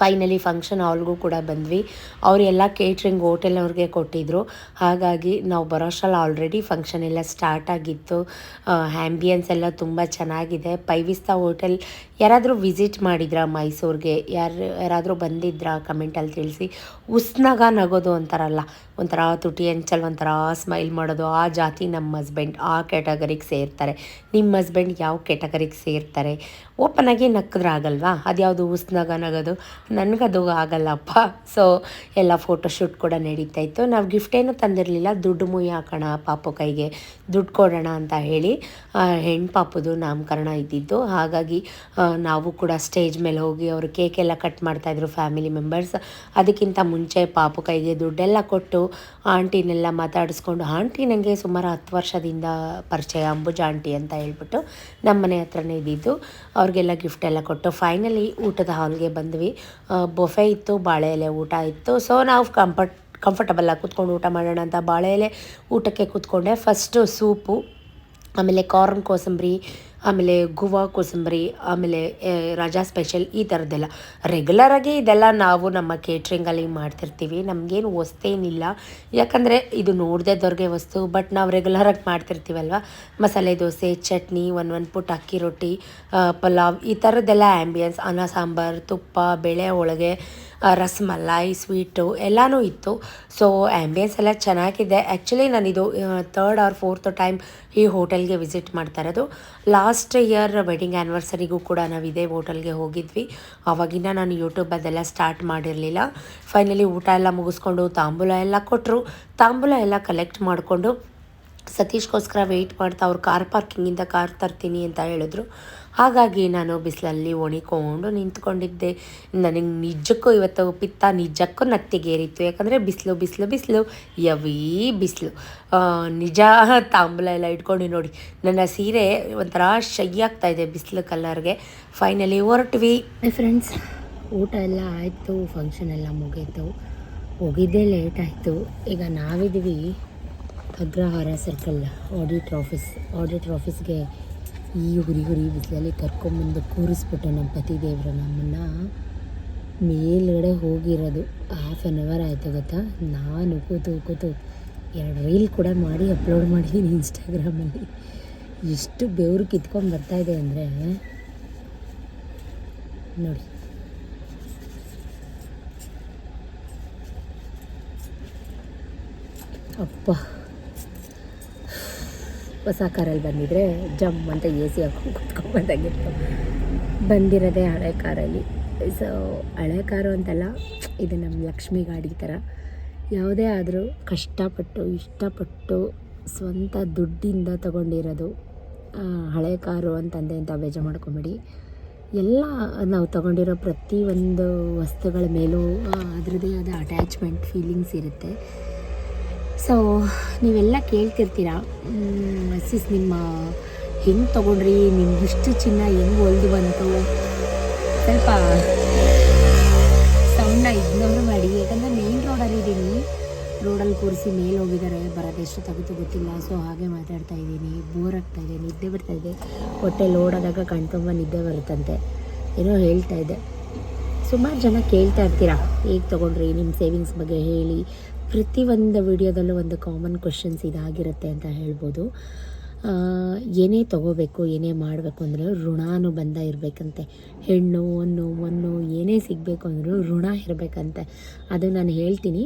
ಫೈನಲಿ ಫಂಕ್ಷನ್ ಹಾಲ್ಗೂ ಕೂಡ ಬಂದ್ವಿ. ಅವರೆಲ್ಲ ಕೇಟ್ರಿಂಗ್ ಹೋಟೆಲ್ ಅವ್ರಿಗೆ ಕೊಟ್ಟಿದ್ದರು ಹಾಗಾಗಿ ನಾವು ಬರೋಷ್ಟರಲ್ಲಿ ಆಲ್ರೆಡಿ ಫಂಕ್ಷನ್ ಎಲ್ಲ ಸ್ಟಾರ್ಟ್ ಆಗಿತ್ತು. ಆ್ಯಂಬಿಯನ್ಸ್ ಎಲ್ಲ ತುಂಬ ಚೆನ್ನಾಗಿದೆ. ಪೈವಿಸ್ತಾ ಹೋಟೆಲ್ ಯಾರಾದರೂ ವಿಸಿಟ್ ಮಾಡಿದ್ರಾ ಮೈಸೂರಿಗೆ? ಯಾರು, ಯಾರಾದರೂ ಬಂದಿದ್ರಾ ಕಮೆಂಟಲ್ಲಿ ತಿಳಿಸಿ. ಉಸ್ನಾಗ ನಗೋದು ಅಂತಾರಲ್ಲ ಒಂಥರ ತುಟಿ ಅಂಚಲ್, ಒಂಥರ ಸ್ಮೈಲ್ ಮಾಡೋದು. ಆ ಜಾತಿ ನಮ್ಮ ಹಸ್ಬೆಂಡ್ ಆ ಕ್ಯಾಟಗರಿಗೆ ಸೇರ್ತಾರೆ. ನಿಮ್ಮ ಹಸ್ಬೆಂಡ್ ಯಾವ ಕ್ಯಾಟಗರಿಗೆ ಸೇರ್ತಾರೆ? ಓಪನ್ ಆಗಿ ನಕ್ಕಿದ್ರೆ ಆಗಲ್ವಾ? ಅದ್ಯಾವುದು ಉಸ್ನಾಗ ನಗೋದು? ನನಗದು ಆಗಲ್ಲಪ್ಪ. ಸೊ ಎಲ್ಲ ಫೋಟೋಶೂಟ್ ಕೂಡ ನಡೀತಾ ಇತ್ತು. ನಾವು ಗಿಫ್ಟ್ ಏನು ತಂದಿರಲಿಲ್ಲ. ದುಡ್ಡು ಮುಯ್ಯ ಹಾಕೋಣ, ಪಾಪು ಕೈಗೆ ದುಡ್ಡು ಕೊಡೋಣ ಅಂತ ಹೇಳಿ ಹೆಣ್ಣು ಪಾಪದು ನಾಮಕರಣ ಇದ್ದಿದ್ದು ಹಾಗಾಗಿ ನಾವು ಕೂಡ ಸ್ಟೇಜ್ ಮೇಲೆ ಹೋಗಿ ಅವರು ಕೇಕ್ ಎಲ್ಲ ಕಟ್ ಮಾಡ್ತಾಯಿದ್ರು ಫ್ಯಾಮಿಲಿ ಮೆಂಬರ್ಸ್. ಅದಕ್ಕಿಂತ ಮುಂಚೆ ಪಾಪು ಕೈಗೆ ದುಡ್ಡೆಲ್ಲ ಕೊಟ್ಟು, ಆಂಟಿನೆಲ್ಲ ಮಾತಾಡಿಸ್ಕೊಂಡು, ಆಂಟಿ ನನಗೆ ಸುಮಾರು ಹತ್ತು ವರ್ಷದಿಂದ ಪರಿಚಯ, ಅಂಬುಜ ಆಂಟಿ ಅಂತ ಹೇಳ್ಬಿಟ್ಟು ನಮ್ಮ ಮನೆ ಹತ್ರನೇ ಇದ್ದಿದ್ದು. ಅವ್ರಿಗೆಲ್ಲ ಗಿಫ್ಟ್ ಎಲ್ಲ ಕೊಟ್ಟು ಫೈನಲಿ ಊಟದ ಹಾಲ್ಗೆ ಬಂದ್ವಿ. ಬೊಫೆ ಇತ್ತು, ಬಾಳೆ ಎಲೆ ಊಟ ಇತ್ತು. ಸೊ ನಾವು ಕಂಫರ್ಟ್ ಕಂಫರ್ಟಬಲಾಗಿ ಕೂತ್ಕೊಂಡು ಊಟ ಮಾಡೋಣ ಅಂತ ಬಾಳೆ ಎಲೆ ಊಟಕ್ಕೆ ಕೂತ್ಕೊಂಡೆ. ಫಸ್ಟು ಸೂಪು ಆಮೇಲೆ ಕಾರ್ನ್ ಕೋಸಂಬರಿ ಆಮೇಲೆ ಗುವಾ, ಕೋಸಂಬರಿ, ಆಮೇಲೆ ರಾಜಾ ಸ್ಪೆಷಲ್ ಈ ಥರದ್ದೆಲ್ಲ ರೆಗ್ಯುಲರಾಗಿ ಇದೆಲ್ಲ ನಾವು ನಮ್ಮ ಕೇಟ್ರಿಂಗಲ್ಲಿ ಮಾಡ್ತಿರ್ತೀವಿ. ನಮಗೇನು ಹೊಸ್ತೇನಿಲ್ಲ. ಯಾಕಂದರೆ ಇದು ನೋಡ್ದೇದವ್ರಿಗೆ ವಸ್ತು ಬಟ್ ನಾವು ರೆಗ್ಯುಲರಾಗಿ ಮಾಡ್ತಿರ್ತೀವಲ್ವ? ಮಸಾಲೆ ದೋಸೆ, ಚಟ್ನಿ, ಒಂದು ಒಂದು ಪುಟ್ ಅಕ್ಕಿ ರೊಟ್ಟಿ ಪಲಾವ್ ಈ ಥರದ್ದೆಲ್ಲ ಆ್ಯಂಬಿಯನ್ಸ್ ಅನ್ನ, ಸಾಂಬಾರು, ತುಪ್ಪ, ಬೆಳೆ, ಹೋಳಿಗೆ ಆ, ರಸಮಲಾಯಿ ಸ್ವೀಟು ಎಲ್ಲನೂ ಇತ್ತು. ಸೊ ಆ್ಯಂಬಿಯನ್ಸ್ ಎಲ್ಲ ಚೆನ್ನಾಗಿದೆ. ಆ್ಯಕ್ಚುಲಿ ನಾನಿದು ತರ್ಡ್ ಆರ್ ಫೋರ್ತ್ ಟೈಮ್ ಈ ಹೋಟೆಲ್ಗೆ ವಿಸಿಟ್ ಮಾಡ್ತಾ ಇರೋದು. ಲಾಸ್ಟ್ ಇಯರ್ ವೆಡ್ಡಿಂಗ್ ಆ್ಯನಿವರ್ಸರಿಗೂ ಕೂಡ ನಾವು ಇದೇ ಹೋಟೆಲ್ಗೆ ಹೋಗಿದ್ವಿ. ಆವಾಗಿನ ನಾನು ಯೂಟ್ಯೂಬ್ ಅದೆಲ್ಲ ಸ್ಟಾರ್ಟ್ ಮಾಡಿರಲಿಲ್ಲ. ಫೈನಲಿ ಊಟ ಎಲ್ಲ ಮುಗಿಸ್ಕೊಂಡು ತಾಂಬೂಲ ಎಲ್ಲ ಕೊಟ್ಟರು ತಾಂಬೂಲ ಎಲ್ಲ ಕಲೆಕ್ಟ್ ಮಾಡಿಕೊಂಡು ಸತೀಶ್ಗೋಸ್ಕರ ವೆಯ್ಟ್ ಮಾಡ್ತಾ ಅವ್ರು ಕಾರ್ ಪಾರ್ಕಿಂಗಿಂದ ಕಾರ್ ತರ್ತೀನಿ ಅಂತ ಹೇಳಿದ್ರು. ಹಾಗಾಗಿ ನಾನು ಬಿಸಿಲಲ್ಲಿ ಒಣಿಕೊಂಡು ನಿಂತ್ಕೊಂಡಿದ್ದೆ. ನನಗೆ ನಿಜಕ್ಕೂ ಇವತ್ತು ಪಿತ್ತ ನಿಜಕ್ಕೂ ನತ್ತಿಗೇರಿತ್ತು ಯಾಕಂದರೆ ಬಿಸಿಲು ಬಿಸಿಲು ಬಿಸಿಲು ಯವೀ ಬಿಸಿಲು. ನಿಜ ತಾಂಬೂಲ ಎಲ್ಲ ಇಟ್ಕೊಂಡು ನೋಡಿ. ನನ್ನ ಸೀರೆ ಒಂಥರ ಶೈ ಇದೆ ಬಿಸಿಲು ಕಲರ್ಗೆ ಫೈನಲಿ ಹೊರಟ್ವಿ. ಫ್ರೆಂಡ್ಸ್ ಊಟ ಎಲ್ಲ ಆಯಿತು ಫಂಕ್ಷನ್ ಎಲ್ಲ ಮುಗೀತು. ಹೋಗಿದ್ದೇ ಲೇಟ್ ಆಯಿತು. ಈಗ ನಾವಿದ್ವಿ Agrahara circle audit office audit ಆಫೀಸ್ಗೆ ಈ ಹುರಿ ಹುರಿ ಬಿಸಿಲಲ್ಲಿ ಕರ್ಕೊಂಬಂದು ಕೂರಿಸ್ಬಿಟ್ಟು ನಮ್ಮ ಪತಿದೇವರು ನಮ್ಮನ್ನು ಮೇಲ್ಗಡೆ ಹೋಗಿರೋದು. ಹಾಫ್ ಆನ್ ಅವರ್ ಆಯಿತು ಗೊತ್ತಾ? ನಾನು ಕೂತು ಕೂತು ಎರಡು ರೀಲ್ ಕೂಡ ಮಾಡಿ ಅಪ್ಲೋಡ್ ಮಾಡಿದ್ದೀನಿ ಇನ್ಸ್ಟಾಗ್ರಾಮಲ್ಲಿ ಎಷ್ಟು ಬೆವರು ಕಿತ್ಕೊಂಡು ಬರ್ತಾ ಇದೆ ಅಂದರೆ ನೋಡಿ. ಅಪ್ಪ. ಹೊಸ ಕಾರಲ್ಲಿ ಬಂದಿದ್ರೆ ಜಂಪ್ ಅಂತ ಎ ಸಿ ಹಾಕೊಂಡು ಕುತ್ಕೊಂಡ್ಬಂದಾಗಿತ್ತು ಬಂದಿರೋದೇ ಹಳೆ ಕಾರಲ್ಲಿ. ಸೊ ಹಳೆ ಕಾರು ಅಂತಲ್ಲ, ಇದು ನಮ್ಮ ಲಕ್ಷ್ಮಿ ಗಾಡಿ ಥರ. ಯಾವುದೇ ಆದರೂ ಕಷ್ಟಪಟ್ಟು, ಇಷ್ಟಪಟ್ಟು ಸ್ವಂತ ದುಡ್ಡಿಂದ ತಗೊಂಡಿರೋದು ಹಳೆ ಕಾರು ಅಂತಂದೆ ಅಂತ ಬೇಜಾರು ಮಾಡ್ಕೊಬೇಡಿ. ಎಲ್ಲ ನಾವು ತಗೊಂಡಿರೋ ಪ್ರತಿಯೊಂದು ವಸ್ತುಗಳ ಮೇಲೂ ಅದರದೇ ಆದ ಅಟ್ಯಾಚ್ಮೆಂಟ್ ಫೀಲಿಂಗ್ಸ್ ಇರುತ್ತೆ. ಸೊ ನೀವೆಲ್ಲ ಕೇಳ್ತಿರ್ತೀರ? ಸಿಸ್ ನಿಮ್ಮ ಹೆಂಗೆ ತೊಗೊಂಡ್ರಿ? ನಿಮ್ಮ ಇಷ್ಟು ಚಿನ್ನ ಹೆಂಗೆ ಹೊಲ್ದು ಬಂತು? ಸ್ವಲ್ಪ ಸೌಂಡ್ನ ಇಗ್ನೋರ್ ಮಾಡಿ. ಯಾಕಂದರೆ ಮೇನ್ ರೋಡಲ್ಲಿ ಇದ್ದೀನಿ ರೋಡಲ್ಲಿ ಕೂರಿಸಿ ಮೇಲೆ ಹೋಗಿದ್ದಾರೆ. ಬರೋದು ಎಷ್ಟು ತೆಗೆದು ಗೊತ್ತಿಲ್ಲ. ಸೊ ಹಾಗೆ ಮಾತಾಡ್ತಾ ಇದ್ದೀನಿ. ಬೋರ್ ಆಗ್ತಾ ಇದೆ. ನಿದ್ದೆ ಬರ್ತಾ ಇದೆ. ಹೊಟ್ಟೆ ಆದಾಗ ಕಣ್ತುಂಬ ನಿದ್ದೆ ಬರುತ್ತಂತೆ. ಏನೋ ಹೇಳ್ತಾ ಇದ್ದೆ ಸುಮಾರು ಜನ ಕೇಳ್ತಾ ಇರ್ತೀರ? ಹೇಗೆ ತೊಗೊಂಡ್ರಿ? ನಿಮ್ಮ ಸೇವಿಂಗ್ಸ್ ಬಗ್ಗೆ ಹೇಳಿ. ಪ್ರತಿಯೊಂದು ವಿಡಿಯೋದಲ್ಲೂ ಒಂದು ಕಾಮನ್ ಕ್ವೆಶನ್ಸ್ ಇದಾಗಿರುತ್ತೆ ಅಂತ ಹೇಳ್ಬೋದು. ಏನೇ ತಗೋಬೇಕು, ಏನೇ ಮಾಡಬೇಕು ಅಂದರೂ ಋಣಾನುಬಂಧ ಇರಬೇಕಂತೆ. ಹೆಣ್ಣು ಹೊನ್ನು ಮೊನ್ನು ಏನೇ ಸಿಗಬೇಕು ಅಂದರೂ ಋಣ ಇರಬೇಕಂತೆ. ಅದು ನಾನು ಹೇಳ್ತೀನಿ.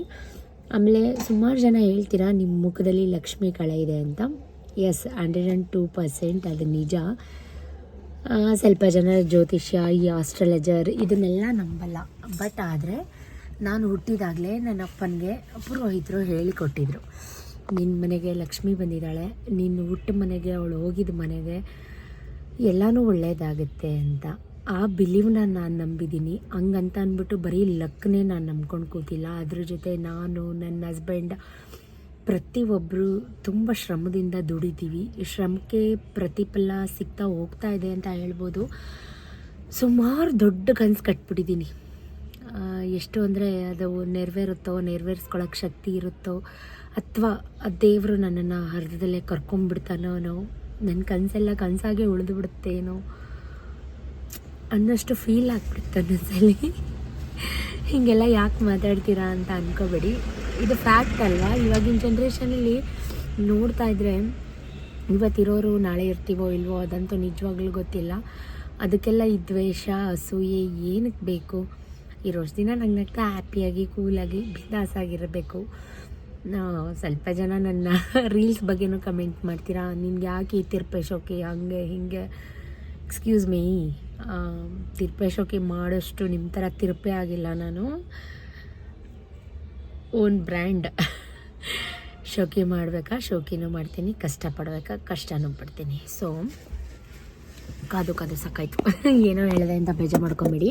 ಆಮೇಲೆ ಸುಮಾರು ಜನ ಹೇಳ್ತೀರಾ ನಿಮ್ಮ ಮುಖದಲ್ಲಿ ಲಕ್ಷ್ಮಿ ಕಳೆ ಇದೆ ಅಂತ. Yes hundred and two percent ಅದು ನಿಜ. ಸ್ವಲ್ಪ ಜನ ಜ್ಯೋತಿಷ್ಯ, ಈ ಆಸ್ಟ್ರಾಲಜರ್ ಇದನ್ನೆಲ್ಲ ನಂಬಲ್ಲ. ಬಟ್ ಆದರೆ ನಾನು ಹುಟ್ಟಿದಾಗಲೇ ನನ್ನ ಅಪ್ಪನಿಗೆ ಪುರೋಹಿತರು ಹೇಳಿಕೊಟ್ಟಿದ್ರು. ನಿನ್ನ ಮನೆಗೆ ಲಕ್ಷ್ಮಿ ಬಂದಿದ್ದಾಳೆ ನಿನ್ನ ಹುಟ್ಟ ಮನೆಗೆ, ಅವಳು ಹೋಗಿದ್ದ ಮನೆಗೆ ಎಲ್ಲನೂ ಒಳ್ಳೆಯದಾಗುತ್ತೆ ಅಂತ. ಆ ಬಿಲೀವ್ನ ನಾನು ನಂಬಿದ್ದೀನಿ ಹಂಗಂತ ಅಂದ್ಬಿಟ್ಟು ಬರೀ ಲಕ್ನೇ ನಾನು ನಂಬ್ಕೊಂಡು ಕೂತಿಲ್ಲ. ಅದ್ರ ಜೊತೆ ನಾನು, ನನ್ನ ಹಸ್ಬೆಂಡ್ ಪ್ರತಿಯೊಬ್ಬರು ತುಂಬ ಶ್ರಮದಿಂದ ದುಡಿತೀವಿ. ಶ್ರಮಕ್ಕೆ ಪ್ರತಿಫಲ ಸಿಗ್ತಾ ಹೋಗ್ತಾ ಇದೆ ಅಂತ ಹೇಳ್ಬೋದು. ಸುಮಾರು ದೊಡ್ಡ ಕನಸು ಕಟ್ಬಿಟ್ಟಿದ್ದೀನಿ ಎಷ್ಟು ಅಂದರೆ ಅದು ನೆರವೇರುತ್ತೋ ನೆರವೇರಿಸ್ಕೊಳ್ಳೋಕ್ಕೆ ಶಕ್ತಿ ಇರುತ್ತೋ, ಅಥವಾ ಆ ದೇವರು ನನ್ನನ್ನು ಅರ್ಧದಲ್ಲೇ ಕರ್ಕೊಂಡ್ಬಿಡ್ತಾನೋ ನನ್ನ ಕನಸೆಲ್ಲ ಕನಸಾಗೆ ಉಳಿದು ಬಿಡುತ್ತೇನೋ ಅನ್ನೋಷ್ಟು ಫೀಲ್ ಆಗ್ಬಿಡುತ್ತೆ ಒಂದೊಂದ್ಸಲಿ ಹೀಗೆಲ್ಲ ಯಾಕೆ ಮಾತಾಡ್ತೀರಾ ಅಂತ ಅನ್ಕೋಬೇಡಿ. ಇದು ಫ್ಯಾಕ್ಟ್ ಅಲ್ವಾ? ಇವಾಗಿನ ಜನ್ರೇಷನಲ್ಲಿ ನೋಡ್ತಾ ಇದ್ರೆ ಇವತ್ತಿರೋರು ನಾಳೆ ಇರ್ತೀವೋ ಇಲ್ವೋ ಅದಂತೂ ನಿಜವಾಗ್ಲೂ ಗೊತ್ತಿಲ್ಲ. ಅದಕ್ಕೆಲ್ಲ ಈ ದ್ವೇಷ, ಅಸೂಯೆ ಏನಕ್ಕೆ ಬೇಕು? ಇರೋಷ್ಟು ದಿನ ನಂಗೆ ನಗ್ತಾ ಹ್ಯಾಪಿಯಾಗಿ ಕೂಲಾಗಿ ಬಿಂದಾಸ ಆಗಿರಬೇಕು. ಸ್ವಲ್ಪ ಜನ ನನ್ನ ರೀಲ್ಸ್ ಬಗ್ಗೆನೂ ಕಮೆಂಟ್ ಮಾಡ್ತೀರಾ? ನಿನ್ಗೆ ಯಾಕೆ ಈ ತಿರ್ಪೇಶೋಕೆ ಹಂಗೆ, ಹಿಂಗೆ? ಎಕ್ಸ್ಕ್ಯೂಸ್ ಮೀ ತಿರ್ಪೇಶೋಕೆ ಮಾಡೋಷ್ಟು ನಿಮ್ಮ ಥರ ತಿರ್ಪೆ ಆಗಿಲ್ಲ ನಾನು. ಓನ್ ಬ್ರ್ಯಾಂಡ್ ಶೋಕಿ ಮಾಡಬೇಕಾ? ಶೋಕಿನೂ ಮಾಡ್ತೀನಿ, ಕಷ್ಟಪಡ್ಬೇಕಾ? ಕಷ್ಟನೂ ಪಡ್ತೀನಿ. ಸೊ ಕಾದು ಕಾದು ಸಾಕಾಯ್ತು. ಏನೋ ಹೇಳಿದೆ ಅಂತ ಬೇಜಾರು ಮಾಡ್ಕೊಂಬಿಡಿ.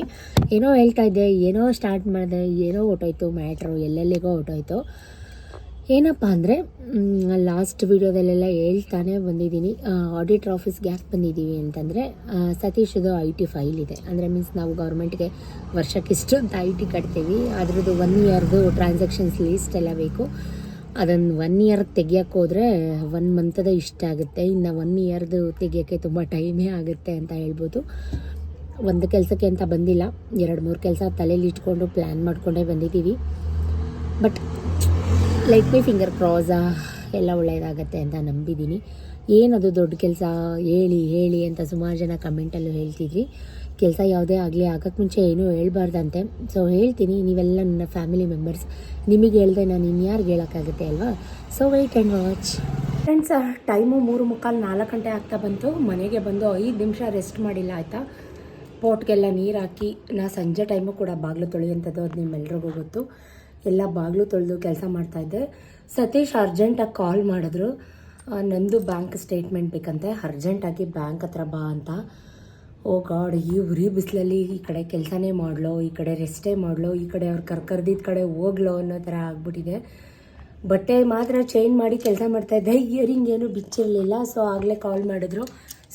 ಏನೋ ಹೇಳ್ತಾ ಇದ್ದೆ, ಏನೋ ಸ್ಟಾರ್ಟ್ ಮಾಡಿದೆ, ಏನೋ ಹೊಟ್ಟೋಯ್ತು ಮ್ಯಾಟ್ರು ಎಲ್ಲೆಲ್ಲಿಗೋ ಹೊಟ್ಟೋಯ್ತು ಏನಪ್ಪ ಅಂದರೆ ಲಾಸ್ಟ್ ವೀಡಿಯೋದಲ್ಲೆಲ್ಲ ಹೇಳ್ತಾನೆ ಬಂದಿದ್ದೀನಿ. ಆಡಿಟ್ರ್ ಆಫೀಸ್ಗೆ ಯಾಕೆ ಬಂದಿದ್ದೀವಿ ಅಂತಂದರೆ ಸತೀಶದು ಐ ಟಿ ಫೈಲ್ ಇದೆ. ಅಂದರೆ ಮೀನ್ಸ್ ನಾವು ಗೌರ್ಮೆಂಟ್ಗೆ ವರ್ಷಕ್ಕೆ ಇಷ್ಟು ಅಂತ ಐ ಟಿ ಕಟ್ತೀವಿ. ಅದ್ರದ್ದು ಒನ್ ಇಯರ್ದು ಟ್ರಾನ್ಸಾಕ್ಷನ್ಸ್ ಲೀಸ್ಟ್ ಎಲ್ಲ ಬೇಕು. ಅದನ್ನು ಒನ್ ಇಯರ್ ತೆಗಿಯೋಕ್ಕೆ ಹೋದರೆ ಒನ್ ಮಂತದ ಇಷ್ಟ ಆಗುತ್ತೆ. ಇನ್ನು ಒನ್ ಇಯರ್ದು ತೆಗಿಯೋಕ್ಕೆ ತುಂಬ ಟೈಮೇ ಆಗುತ್ತೆ ಅಂತ ಹೇಳ್ಬೋದು. ಒಂದು ಕೆಲಸಕ್ಕೆ ಅಂತ ಬಂದಿಲ್ಲ. ಎರಡು, ಮೂರು ಕೆಲಸ ತಲೆಯಲ್ಲಿ ಇಟ್ಕೊಂಡು ಪ್ಲ್ಯಾನ್ ಮಾಡಿಕೊಂಡೇ ಬಂದಿದ್ದೀವಿ. But like my finger cross ಎಲ್ಲ ಒಳ್ಳೆಯದಾಗತ್ತೆ ಅಂತ ನಂಬಿದ್ದೀನಿ. ಏನದು ದೊಡ್ಡ ಕೆಲಸ? ಹೇಳಿ ಹೇಳಿ ಅಂತ ಸುಮಾರು ಜನ ಕಮೆಂಟಲ್ಲೂ ಹೇಳ್ತಿದ್ರಿ. ಕೆಲಸ ಯಾವುದೇ ಆಗಲಿ ಆಗೋಕ್ಕೆ ಮುಂಚೆ ಏನೂ ಹೇಳ್ಬಾರ್ದಂತೆ. ಸೊ ಹೇಳ್ತೀನಿ, ನೀವೆಲ್ಲ ನನ್ನ ಫ್ಯಾಮಿಲಿ ಮೆಂಬರ್ಸ್ ನಿಮಗೆ ಹೇಳಿದೆ ನಾನು ಇನ್ಯಾರಿಗೆ ಹೇಳೋಕ್ಕಾಗುತ್ತೆ ಅಲ್ವಾ? So wait and watch friends time ಮೂರು ಮುಕ್ಕಾಲು ನಾಲ್ಕು ಗಂಟೆ ಆಗ್ತಾ ಬಂತು. ಮನೆಗೆ ಬಂದು ಐದು ನಿಮಿಷ ರೆಸ್ಟ್ ಮಾಡಿಲ್ಲ, ಆಯಿತಾ? ಪೋಟ್ಗೆಲ್ಲ ನೀರು ಹಾಕಿ, ನಾ ಸಂಜೆ ಟೈಮು ಕೂಡ ಬಾಗಿಲು ತೊಳೆಯುವಂಥದ್ದು ಅದು ನಿಮ್ಮೆಲ್ಲರಿಗೂ ಗೊತ್ತು. ಎಲ್ಲ ಬಾಗಿಲು ತೊಳೆದು ಕೆಲಸ ಮಾಡ್ತಾಯಿದ್ದೆ ಸತೀಶ್ ಅರ್ಜೆಂಟಾಗಿ ಕಾಲ್ ಮಾಡಿದ್ರು. ನಂದು ಬ್ಯಾಂಕ್ ಸ್ಟೇಟ್ಮೆಂಟ್ ಬೇಕಂತೆ. ಅರ್ಜೆಂಟಾಗಿ ಬ್ಯಾಂಕ್ ಹತ್ರ ಬಾ ಅಂತ. ಓ ಗಾಡ್ ಉರಿ ಬಿಸಿಲಲ್ಲಿ ಈ ಕಡೆ ಕೆಲಸನೇ ಮಾಡಲೋ, ಈ ಕಡೆ ರೆಸ್ಟೇ ಮಾಡಲೋ, ಈ ಕಡೆ ಅವ್ರು ಕರ್ಕರ್ದಿದ್ದ ಕಡೆ ಹೋಗ್ಲೋ ಅನ್ನೋ ಥರ ಆಗ್ಬಿಟ್ಟಿದೆ. ಬಟ್ಟೆ ಮಾತ್ರ ಚೇಂಜ್ ಮಾಡಿ ಕೆಲಸ ಮಾಡ್ತಾ ಇದ್ದೆ. ಇಯರಿಂಗ್ ಏನು ಬಿಚ್ಚಿರಲಿಲ್ಲ ಸೊ ಆಗಲೇ ಕಾಲ್ ಮಾಡಿದ್ರು.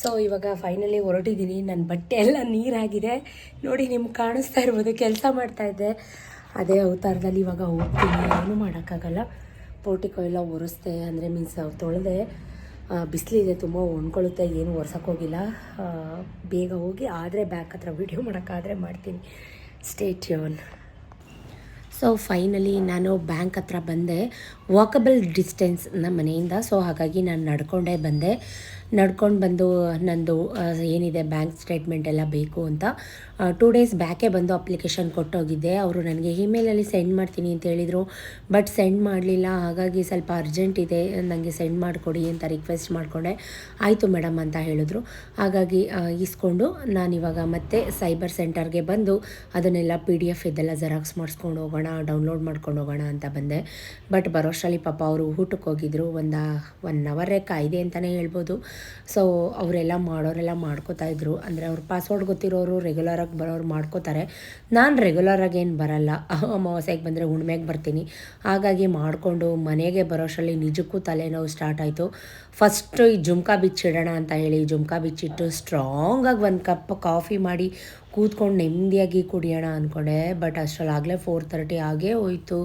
ಸೊ ಇವಾಗ ಫೈನಲಿ ಹೊರಟಿದ್ದೀನಿ ನನ್ನ ಬಟ್ಟೆ ಎಲ್ಲ ನೀರಾಗಿದೆ. ನೋಡಿ ನಿಮ್ಗೆ ಕಾಣಿಸ್ತಾ ಇರ್ಬೋದು, ಕೆಲಸ ಮಾಡ್ತಾ ಇದ್ದೆ. ಅದೇ ಅವತಾರದಲ್ಲಿ ಇವಾಗ ಹೋಗ್ತೀನಿ. ಏನೂ ಮಾಡೋಕ್ಕಾಗಲ್ಲ. ಪೋರ್ಟಿಕೋ ಎಲ್ಲ ಒರೆಸ್ದೆ, ಅಂದರೆ ಮೀನ್ಸ್ ತೊಳೆದೆ. ಬಿಸಿಲಿದೆ, ತುಂಬ ಒಣ್ಕೊಳ್ಳುತ್ತೆ ಏನು ಒರ್ಸೋಕ್ಕೋಗಿಲ್ಲ ಬೇಗ ಹೋಗಿ, ಆದರೆ ಬ್ಯಾಕ್ ಹತ್ರ ವೀಡಿಯೋ ಮಾಡೋಕ್ಕಾದರೆ ಮಾಡ್ತೀನಿ. ಸ್ಟೇಟ್ ಯೋನ್ ಸೊ ಫೈನಲಿ ನಾನು ಬ್ಯಾಂಕ್ ಹತ್ರ ಬಂದೆ. ವಾಕಬಲ್ ಡಿಸ್ಟೆನ್ಸ್ ನಮ್ಮ ಮನೆಯಿಂದ. ಸೊ ಹಾಗಾಗಿ ನಾನು ನಡ್ಕೊಂಡೇ ಬಂದೆ. ನಡ್ಕೊಂಡು ಬಂದು ನಂದು ಏನಿದೆ ಬ್ಯಾಂಕ್ ಸ್ಟೇಟ್ಮೆಂಟ್ ಎಲ್ಲ ಬೇಕು ಅಂತ. ಟೂ ಡೇಸ್ ಬ್ಯಾಕೇ ಬಂದು ಅಪ್ಲಿಕೇಶನ್ ಕೊಟ್ಟೋಗಿದ್ದೆ. ಅವರು ನನಗೆ ಇಮೇಲಲ್ಲಿ ಸೆಂಡ್ ಮಾಡ್ತೀನಿ ಅಂತ ಹೇಳಿದರು. ಬಟ್ ಸೆಂಡ್ ಮಾಡಲಿಲ್ಲ. ಹಾಗಾಗಿ ಸ್ವಲ್ಪ ಅರ್ಜೆಂಟ್ ಇದೆ. ನನಗೆ ಸೆಂಡ್ ಮಾಡಿಕೊಡಿ ಅಂತ ರಿಕ್ವೆಸ್ಟ್ ಮಾಡಿಕೊಂಡೆ. ಆಯಿತು ಮೇಡಮ್ ಅಂತ ಹೇಳಿದ್ರು. ಹಾಗಾಗಿ ಇಸ್ಕೊಂಡು ನಾನಿವಾಗ ಮತ್ತೆ ಸೈಬರ್ ಸೆಂಟರ್ಗೆ ಬಂದು ಅದನ್ನೆಲ್ಲ ಪಿ ಡಿ ಎಫ್ ಇದೆಲ್ಲ ಜೆರಾಕ್ಸ್ ಮಾಡಿಸ್ಕೊಂಡು ಹೋಗೋಣ ಡೌನ್ಲೋಡ್ ಮಾಡ್ಕೊಂಡು ಹೋಗೋಣ ಅಂತ ಬಂದೆ. ಬಟ್ ಬರೋಷ್ಟರಲ್ಲಿ ಪಾಪ ಅವರು ಊಟಕ್ಕೆ ಹೋಗಿದ್ರು. ಒಂದು ಒನ್ ಅವರೇ ಕಾಯ್ದೆ ಅಂತಲೇ ಹೇಳ್ಬೋದು. ಸೊ ಅವರೆಲ್ಲ ಮಾಡೋರೆಲ್ಲ ಮಾಡ್ಕೋತಾ ಇದ್ರು. ಅಂದರೆ ಅವ್ರ ಪಾಸ್ವರ್ಡ್ ಗೊತ್ತಿರೋರು ರೆಗ್ಯುಲರಾಗಿ ಬರೋರು ಮಾಡ್ಕೋತಾರೆ. ನಾನು ರೆಗ್ಯುಲರಾಗಿ ಏನು ಬರಲ್ಲ. ಅಮಾವಾಸ್ಯೆಗೆ ಬಂದರೆ ಹುಣ್ಮೆಗೆ ಬರ್ತೀನಿ. ಹಾಗಾಗಿ ಮಾಡಿಕೊಂಡು ಮನೆಗೆ ಬರೋಷ್ಟರಲ್ಲಿ ನಿಜಕ್ಕೂ ತಲೆನೋವು ಸ್ಟಾರ್ಟ್ ಆಯಿತು. ಫಸ್ಟು ಈ ಜುಮ್ಕಾ ಬಿಚ್ಚಿಡೋಣ ಅಂತ ಹೇಳಿ ಜುಮ್ಕಾ ಬಿಚ್ಚಿಟ್ಟು ಸ್ಟ್ರಾಂಗಾಗಿ ಒಂದು ಕಪ್ ಕಾಫಿ ಮಾಡಿ ಕೂತ್ಕೊಂಡು ನೆಮ್ಮದಿಯಾಗಿ ಕುಡಿಯೋಣ ಅಂದ್ಕೊಂಡೆ ಬಟ್ ಅಷ್ಟರಲ್ಲಾಗಲೇ ಫೋರ್ ತರ್ಟಿ ಆಗೇ ಹೋಯ್ತು.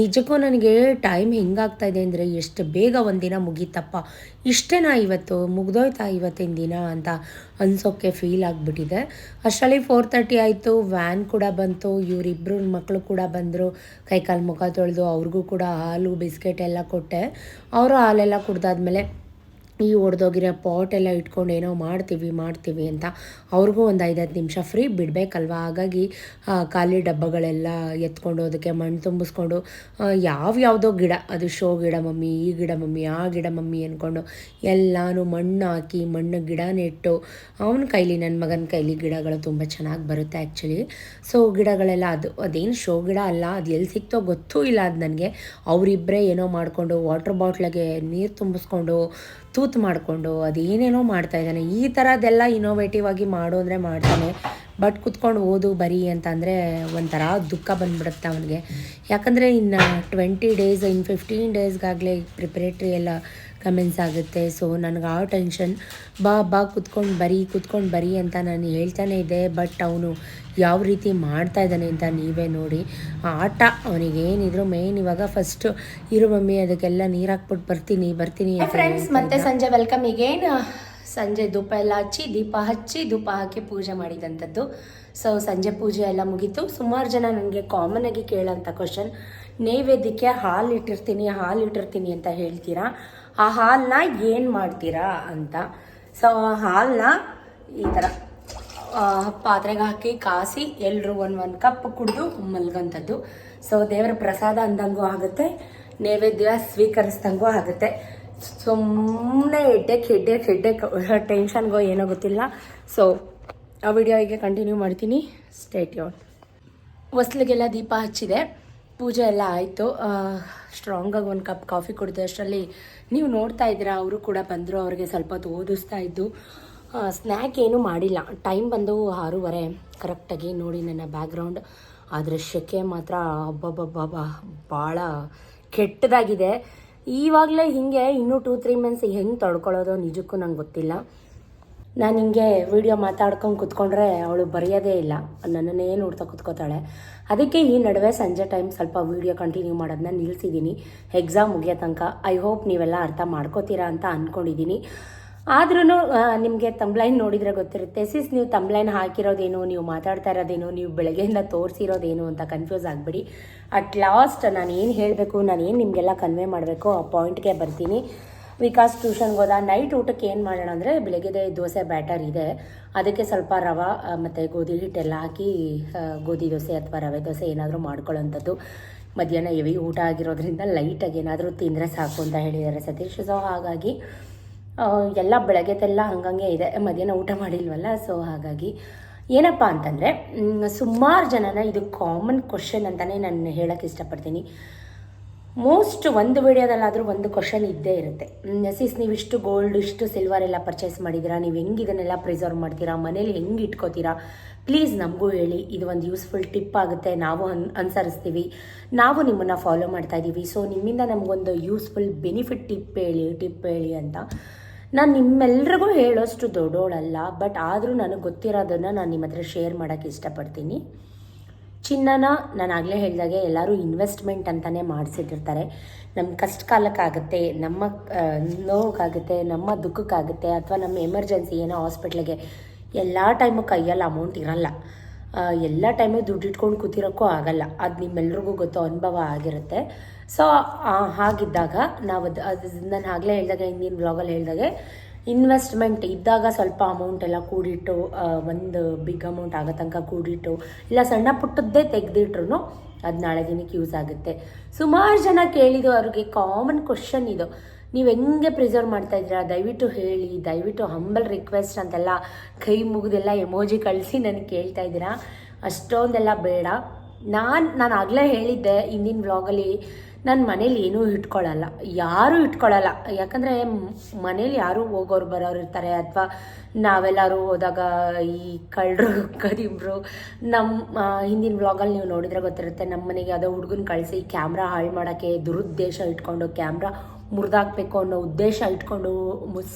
ನಿಜಕ್ಕೂ ನನಗೆ ಟೈಮ್ ಹೆಂಗಾಗ್ತಾ ಇದೆ ಅಂದರೆ ಎಷ್ಟು ಬೇಗ ಒಂದಿನ ಮುಗೀತಪ್ಪ. ಇಷ್ಟೇನಾ ಇವತ್ತು, ಮುಗ್ದೋಯ್ತಾ ಇವತ್ತಿನ ದಿನ ಅಂತ ಅನ್ಸೋಕ್ಕೆ ಫೀಲ್ ಆಗಿಬಿಟ್ಟಿದೆ. ಅಷ್ಟರಲ್ಲಿ ಫೋರ್ ತರ್ಟಿ ಆಯಿತು ವ್ಯಾನ್ ಕೂಡ ಬಂತು ಇವರಿಬ್ಬರು ಮಕ್ಕಳು ಕೂಡ ಬಂದರು. ಕೈಕಾಲು ಮುಖ ತೊಳೆದು ಅವ್ರಿಗೂ ಕೂಡ ಹಾಲು, ಬಿಸ್ಕೆಟ್ ಎಲ್ಲ ಕೊಟ್ಟೆ. ಅವರು ಹಾಲೆಲ್ಲ ಕುಡ್ದಾದ್ಮೇಲೆ ಈ ಒಡೆದೋಗಿರೋ ಪಾಟ್ ಎಲ್ಲ ಇಟ್ಕೊಂಡು ಏನೋ ಮಾಡ್ತೀವಿ ಮಾಡ್ತೀವಿ ಅಂತ ಅವ್ರಿಗೂ ಒಂದು ಐದೈದು ನಿಮಿಷ ಫ್ರೀ ಬಿಡಬೇಕಲ್ವ? ಹಾಗಾಗಿ ಖಾಲಿ ಡಬ್ಬಗಳೆಲ್ಲ ಎತ್ಕೊಂಡು ಅದಕ್ಕೆ ಮಣ್ಣು ತುಂಬಿಸ್ಕೊಂಡು ಯಾವ ಯಾವುದೋ ಗಿಡ, ಅದು ಶೋ ಗಿಡ ಮಮ್ಮಿ, ಈ ಗಿಡ ಮಮ್ಮಿ, ಆ ಗಿಡ ಮಮ್ಮಿ ಅಂದ್ಕೊಂಡು ಎಲ್ಲನೂ ಮಣ್ಣು ಹಾಕಿ, ಮಣ್ಣು ಗಿಡ ನೆಟ್ಟು ಅವನ ಕೈಲಿ ನನ್ನ ಮಗನ ಕೈಲಿ ಗಿಡಗಳು ತುಂಬ ಚೆನ್ನಾಗಿ ಬರುತ್ತೆ ಆ್ಯಕ್ಚುಲಿ ಸೊ ಗಿಡಗಳೆಲ್ಲ ಅದು, ಅದೇನು ಶೋ ಗಿಡ ಅಲ್ಲ, ಅದು ಎಲ್ಲಿ ಸಿಕ್ತೋ ಗೊತ್ತೂ ಇಲ್ಲ ಅದು ನನಗೆ. ಅವರಿಬ್ಬರೇ ಏನೋ ಮಾಡಿಕೊಂಡು ವಾಟ್ರ್ ಬಾಟ್ಲಿಗೆ ನೀರು ತುಂಬಿಸ್ಕೊಂಡು ತೂತು ಮಾಡಿಕೊಂಡು ಅದೇನೇನೋ ಮಾಡ್ತಾ ಇದ್ದಾನೆ. ಈ ಥರದ್ದೆಲ್ಲ ಇನೋವೇಟಿವ್ ಆಗಿ ಮಾಡು ಅಂದರೆ ಮಾಡ್ತಾನೆ. ಬಟ್ ಕುತ್ಕೊಂಡು ಓದು, ಬರಿ ಅಂತಂದರೆ ಒಂಥರ ದುಃಖ ಬಂದ್ಬಿಡುತ್ತೆ ಅವನಿಗೆ. ಯಾಕಂದರೆ ಇನ್ನು ಟ್ವೆಂಟಿ ಡೇಸ್ ಇನ್ನು ಫಿಫ್ಟೀನ್ ಡೇಸ್ಗಾಗಲೇ ಪ್ರಿಪ್ರೇಟ್ರಿ ಎಲ್ಲ ಕಮೆನ್ಸ್ ಆಗುತ್ತೆ. ಸೊ ನನಗೆ ಆ ಟೆನ್ಷನ್ ಬಾ ಬಾ ಕುತ್ಕೊಂಡು ಬರಿ ಕುತ್ಕೊಂಡು ಬರಿ ಅಂತ ನಾನು ಹೇಳ್ತಾನೆ ಇದ್ದೆ. ಬಟ್ ಅವನು ಯಾವ ರೀತಿ ಮಾಡ್ತಾ ಇದ್ದಾನೆ ಅಂತ ನೀವೇ ನೋಡಿ. ಆ ಆಟ ಅವನಿಗೇನಿದ್ರು ಮೇನ್ ಇವಾಗ ಫಸ್ಟು ಇರು ಮಮ್ಮಿ ಅದಕ್ಕೆಲ್ಲ ನೀರು ಹಾಕ್ಬಿಟ್ಟು ಬರ್ತೀನಿ ಬರ್ತೀನಿ ಅಂತ ಫ್ರೆಂಡ್ಸ್ ಮತ್ತೆ ಸಂಜೆ ವೆಲ್ಕಮ್ ಏನು ಸಂಜೆ ಧೂಪ ಎಲ್ಲ ಹಚ್ಚಿ ದೀಪ ಹಚ್ಚಿ ಧೂಪ ಹಾಕಿ ಪೂಜೆ ಮಾಡಿದಂಥದ್ದು. ಸೊ ಸಂಜೆ ಪೂಜೆ ಎಲ್ಲ ಮುಗೀತು. ಸುಮಾರು ಜನ ನನಗೆ ಕಾಮನ್ ಆಗಿ ಕೇಳೋಂಥ ಕ್ವಶನ್ ನೈವೇದ್ಯಕ್ಕೆ ಹಾಲು ಇಟ್ಟಿರ್ತೀನಿ ಹಾಲು ಇಟ್ಟಿರ್ತೀನಿ ಅಂತ ಹೇಳ್ತೀರಾ? ಆ ಹಾಲನ್ನ ಏನು ಮಾಡ್ತೀರಾ ಅಂತ. ಸೊ ಆ ಹಾಲನ್ನ ಈ ಥರ ಪಾತ್ರೆಗೆ ಹಾಕಿ ಕಾಸಿ ಎಲ್ಲರೂ ಒಂದು ಒಂದು ಕಪ್ ಕುಡಿದು ಮಲ್ಗಂಥದ್ದು ಸೊ ದೇವರ ಪ್ರಸಾದ ಅಂದಂಗೂ ಆಗುತ್ತೆ, ನೈವೇದ್ಯ ಸ್ವೀಕರಿಸ್ದಂಗೂ ಆಗುತ್ತೆ. ಸುಮ್ಮನೆ ಹೆಡ್ಡೇಕ್ ಕೆಡ್ಡೆ ಹೆಡ್ಡೇಕ್ ಟೆನ್ಷನ್ಗೋ ಏನೋ ಗೊತ್ತಿಲ್ಲ. ಸೊ ಆ ವಿಡಿಯೋ ಹೀಗೆ ಕಂಟಿನ್ಯೂ ಮಾಡ್ತೀನಿ. ಸ್ಟೇಟ್ ಯೋನ್ ಹೊಸ್ಲಿಗೆಲ್ಲ ದೀಪ ಹಚ್ಚಿದೆ. ಪೂಜೆ ಎಲ್ಲ ಆಯಿತು. ಸ್ಟ್ರಾಂಗಾಗಿ ಒಂದು ಕಪ್ ಕಾಫಿ ಕುಡಿದೆ ಅಷ್ಟರಲ್ಲಿ ನೀವು ನೋಡ್ತಾ ಇದ್ದೀರಾ, ಅವರು ಕೂಡ ಬಂದರು, ಅವ್ರಿಗೆ ಸ್ವಲ್ಪ ಹೊತ್ತು ಓದಿಸ್ತಾ ಇದ್ದು. ಸ್ನ್ಯಾಕ್ ಏನೂ ಮಾಡಿಲ್ಲ. ಟೈಮ್ ಬಂದು ಆರೂವರೆ. ಕರೆಕ್ಟಾಗಿ ನೋಡಿ ನನ್ನ ಬ್ಯಾಕ್ಗ್ರೌಂಡ್ ಆದರೆ ಶೆಕೆ ಮಾತ್ರ ಹಬ್ಬಬ್ಬಬ್ಬ ಭಾಳ ಕೆಟ್ಟದಾಗಿದೆ. ಈವಾಗಲೇ ಹೀಗೆ ಇನ್ನೂ ಟೂ ತ್ರೀ ಮಂತ್ಸ್ ಹೆಂಗೆ ತಡ್ಕೊಳ್ಳೋದು ನಿಜಕ್ಕೂ ನಂಗೆ ಗೊತ್ತಿಲ್ಲ. ನಾನು ಹಿಂಗೆ ವಿಡಿಯೋ ಮಾತಾಡ್ಕೊಂಡು ಕುತ್ಕೊಂಡ್ರೆ ಅವಳು ಬರೆಯೋದೇ ಇಲ್ಲ. ನನ್ನನ್ನೇ ನೋಡ್ತಾ ಕುತ್ಕೋತಾಳೆ. ಅದಕ್ಕೆ ಈ ನಡುವೆ ಸಂಜೆ ಟೈಮ್ ಸ್ವಲ್ಪ ವಿಡಿಯೋ ಕಂಟಿನ್ಯೂ ಮಾಡೋದನ್ನ ನಿಲ್ಲಿಸಿದ್ದೀನಿ ಎಕ್ಸಾಮ್ ಮುಗಿಯೋ ತನಕ. ಐ ಹೋಪ್ ನೀವೆಲ್ಲ ಅರ್ಥ ಮಾಡ್ಕೋತೀರಾ ಅಂತ ಅಂದ್ಕೊಂಡಿದ್ದೀನಿ ಆದ್ರೂ ನಿಮಗೆ ತಂಬ್ಲೈನ್ ನೋಡಿದರೆ ಗೊತ್ತಿರುತ್ತೆ. ಸಿಸ್ ನೀವು ತಂಬ್ಲೈನ್ ಹಾಕಿರೋದೇನು? ನೀವು ಮಾತಾಡ್ತಾ ಇರೋದೇನು? ನೀವು ಬೆಳಗ್ಗೆಯಿಂದ ತೋರಿಸಿರೋದೇನು ಅಂತ ಕನ್ಫ್ಯೂಸ್ ಆಗಬೇಡಿ. ಅಟ್ ಲಾಸ್ಟ್ ನಾನು ಏನು ಹೇಳಬೇಕು, ನಾನು ಏನು ನಿಮಗೆಲ್ಲ ಕನ್ವೆ ಮಾಡಬೇಕು, ಆ ಪಾಯಿಂಟ್ಗೆ ಬರ್ತೀನಿ. ವಿಕಾಸ್ ಟ್ಯೂಷನ್ಗೆ ಹೋದ ನೈಟ್ ಊಟಕ್ಕೆ ಏನು ಮಾಡೋಣ ಅಂದರೆ ಬೆಳಗ್ಗೆದೆ ದೋಸೆ ಬ್ಯಾಟರ್ ಇದೆ. ಅದಕ್ಕೆ ಸ್ವಲ್ಪ ರವೆ ಮತ್ತು ಗೋಧಿ ಹಿಟ್ಟೆಲ್ಲ ಹಾಕಿ ಗೋಧಿ ದೋಸೆ ಅಥವಾ ರವೆ ದೋಸೆ ಏನಾದರೂ ಮಾಡ್ಕೊಳ್ಳೋಂಥದ್ದು ಮಧ್ಯಾಹ್ನ ಹೆವಿ ಊಟ ಆಗಿರೋದ್ರಿಂದ ಲೈಟಾಗಿ ಏನಾದರೂ ತಿಂದರೆ ಸಾಕು ಅಂತ ಹೇಳಿದ್ದಾರೆ ಸತೀಶ್. ಸೊ ಹಾಗಾಗಿ ಎಲ್ಲ ಬೆಳಗ್ಗೆದೆಲ್ಲ ಹಂಗಂಗೆ ಇದೆ. ಮಧ್ಯಾಹ್ನ ಊಟ ಮಾಡಿಲ್ವಲ್ಲ ಸೊ ಹಾಗಾಗಿ ಏನಪ್ಪ ಅಂತಂದರೆ ಸುಮಾರು ಜನನ ಇದು ಕಾಮನ್ ಕ್ವಶನ್ ಅಂತಲೇ ನಾನು ಹೇಳೋಕ್ಕೆ ಇಷ್ಟಪಡ್ತೀನಿ. ಮೋಸ್ಟ್ ಒಂದು ವಿಡಿಯೋದಲ್ಲಾದರೂ ಒಂದು ಕ್ವಶನ್ ಇದ್ದೇ ಇರುತ್ತೆ. ಸಿಸ್ ನೀವು ಇಷ್ಟು ಗೋಲ್ಡ್ ಇಷ್ಟು ಸಿಲ್ವರ್ ಎಲ್ಲ ಪರ್ಚೇಸ್ ಮಾಡಿದ್ದೀರಾ ನೀವು ಹೆಂಗೆ ಇದನ್ನೆಲ್ಲ ಪ್ರಿಸರ್ವ್ ಮಾಡ್ತೀರಾ? ಮನೇಲಿ ಹೆಂಗೆ ಇಟ್ಕೋತೀರಾ? ಪ್ಲೀಸ್ ನಮಗೂ ಹೇಳಿ, ಇದು ಒಂದು ಯೂಸ್ಫುಲ್ ಟಿಪ್ ಆಗುತ್ತೆ. ನಾವು ಅನ್, ಅನುಸರಿಸ್ತೀವಿ. ನಾವು ನಿಮ್ಮನ್ನು ಫಾಲೋ ಮಾಡ್ತಾ ಇದ್ದೀವಿ ಸೊ ನಿಮ್ಮಿಂದ ನಮಗೊಂದು ಯೂಸ್ಫುಲ್ ಬೆನಿಫಿಟ್ ಟಿಪ್ ಹೇಳಿ ಟಿಪ್ ಹೇಳಿ ಅಂತ. ನಾನು ನಿಮ್ಮೆಲ್ರಿಗೂ ಹೇಳೋಷ್ಟು ದೊಡ್ಡೋಳಲ್ಲ ಬಟ್ ಆದರೂ ನನಗೆ ಗೊತ್ತಿರೋದನ್ನು ನಾನು ನಿಮ್ಮ ಹತ್ರ ಶೇರ್ ಮಾಡೋಕ್ಕೆ ಇಷ್ಟಪಡ್ತೀನಿ. ಚಿನ್ನನ ನಾನು ಆಗಲೇ ಹೇಳಿದಾಗೆ ಎಲ್ಲರೂ ಇನ್ವೆಸ್ಟ್ಮೆಂಟ್ ಅಂತಲೇ ಮಾಡಿಸಿಟ್ಟಿರ್ತಾರೆ. ನಮ್ಮ ಕಷ್ಟ ಕಾಲಕ್ಕಾಗುತ್ತೆ ನಮ್ಮ ಆ, ನೋವಿಗಾಗುತ್ತೆ ನಮ್ಮ ದುಃಖಕ್ಕಾಗುತ್ತೆ ಅಥವಾ ನಮ್ಮ ಎಮರ್ಜೆನ್ಸಿ ಏನೋ ಹಾಸ್ಪಿಟ್ಲಿಗೆ ಎಲ್ಲ ಟೈಮು ಕೈಯಲ್ಲಿ ಅಮೌಂಟ್ ಇರಲ್ಲ. ಎಲ್ಲ ಟೈಮು ದುಡ್ಡು ಇಟ್ಕೊಂಡು ಕೂತಿರೋಕ್ಕೂ ಆಗಲ್ಲ. ಅದು ನಿಮ್ಮೆಲ್ರಿಗೂ ಗೊತ್ತು ಅನುಭವ ಆಗಿರುತ್ತೆ. ಸೊ ಹಾಗಿದ್ದಾಗ ನಾವು ಅದು ಅದು ನಾನು ಆಗಲೇ ಹೇಳಿದಾಗ ಹಿಂದಿನ ಬ್ಲಾಗಲ್ಲಿ ಹೇಳಿದಾಗೆ ಇನ್ವೆಸ್ಟ್ಮೆಂಟ್ ಇದ್ದಾಗ ಸ್ವಲ್ಪ ಅಮೌಂಟ್ ಎಲ್ಲ ಕೂಡಿಟ್ಟು ಒಂದು ಬಿಗ್ ಅಮೌಂಟ್ ಆಗೋ ತನಕ ಕೂಡಿಟ್ಟು, ಇಲ್ಲ ಸಣ್ಣ ಪುಟ್ಟದ್ದೇ ತೆಗೆದಿಟ್ರು ಅದು ನಾಳೆ ದಿನಕ್ಕೆ ಯೂಸ್ ಆಗುತ್ತೆ. ಸುಮಾರು ಜನ ಕೇಳಿದ್ದು ಅವ್ರಿಗೆ ಕಾಮನ್ ಕ್ವಶನ್ ಇದು. ನೀವು ಹೆಂಗೆ ಪ್ರಿಸರ್ವ್ ಮಾಡ್ತಾ ಇದ್ದೀರಾ? ದಯವಿಟ್ಟು ಹೇಳಿ, ದಯವಿಟ್ಟು ಹಂಬಲ್ ರಿಕ್ವೆಸ್ಟ್ ಅಂತೆಲ್ಲ ಕೈ ಮುಗಿದೆಲ್ಲ ಎಮೋಜಿ ಕಳಿಸಿ ನನಗೆ ಕೇಳ್ತಾ ಇದ್ದೀರಾ? ಅಷ್ಟೊಂದೆಲ್ಲ ಬೇಡ. ನಾನು ನಾನು ಆಗಲೇ ಹೇಳಿದ್ದೆ, ಹಿಂದಿನ ವ್ಲಾಗಲ್ಲಿ ನನ್ನ ಮನೇಲಿ ಏನೂ ಇಟ್ಕೊಳ್ಳಲ್ಲ ಯಾರೂ ಇಟ್ಕೊಳ್ಳಲ್ಲ ಯಾಕಂದರೆ ಮನೇಲಿ ಯಾರೂ ಹೋಗೋರು ಬರೋರು ಇರ್ತಾರೆ ಅಥವಾ ನಾವೆಲ್ಲರೂ ಹೋದಾಗ ಈ ಕಳ್ಳರು ಕದಿಬ್ರು ನಮ್ಮ ಹಿಂದಿನ ವ್ಲಾಗಲ್ಲಿ ನೀವು ನೋಡಿದ್ರೆ ಗೊತ್ತಿರುತ್ತೆ ನಮ್ಮ ಮನೆಗೆ ಯಾವುದೋ ಹುಡುಗನ ಕಳಿಸಿ ಕ್ಯಾಮ್ರಾ ಹಾಳು ಮಾಡೋಕ್ಕೆ ದುರುದ್ದೇಶ ಇಟ್ಕೊಂಡು ಕ್ಯಾಮ್ರಾ ಮುರಿದಾಕ್ಬೇಕು ಅನ್ನೋ ಉದ್ದೇಶ ಇಟ್ಕೊಂಡು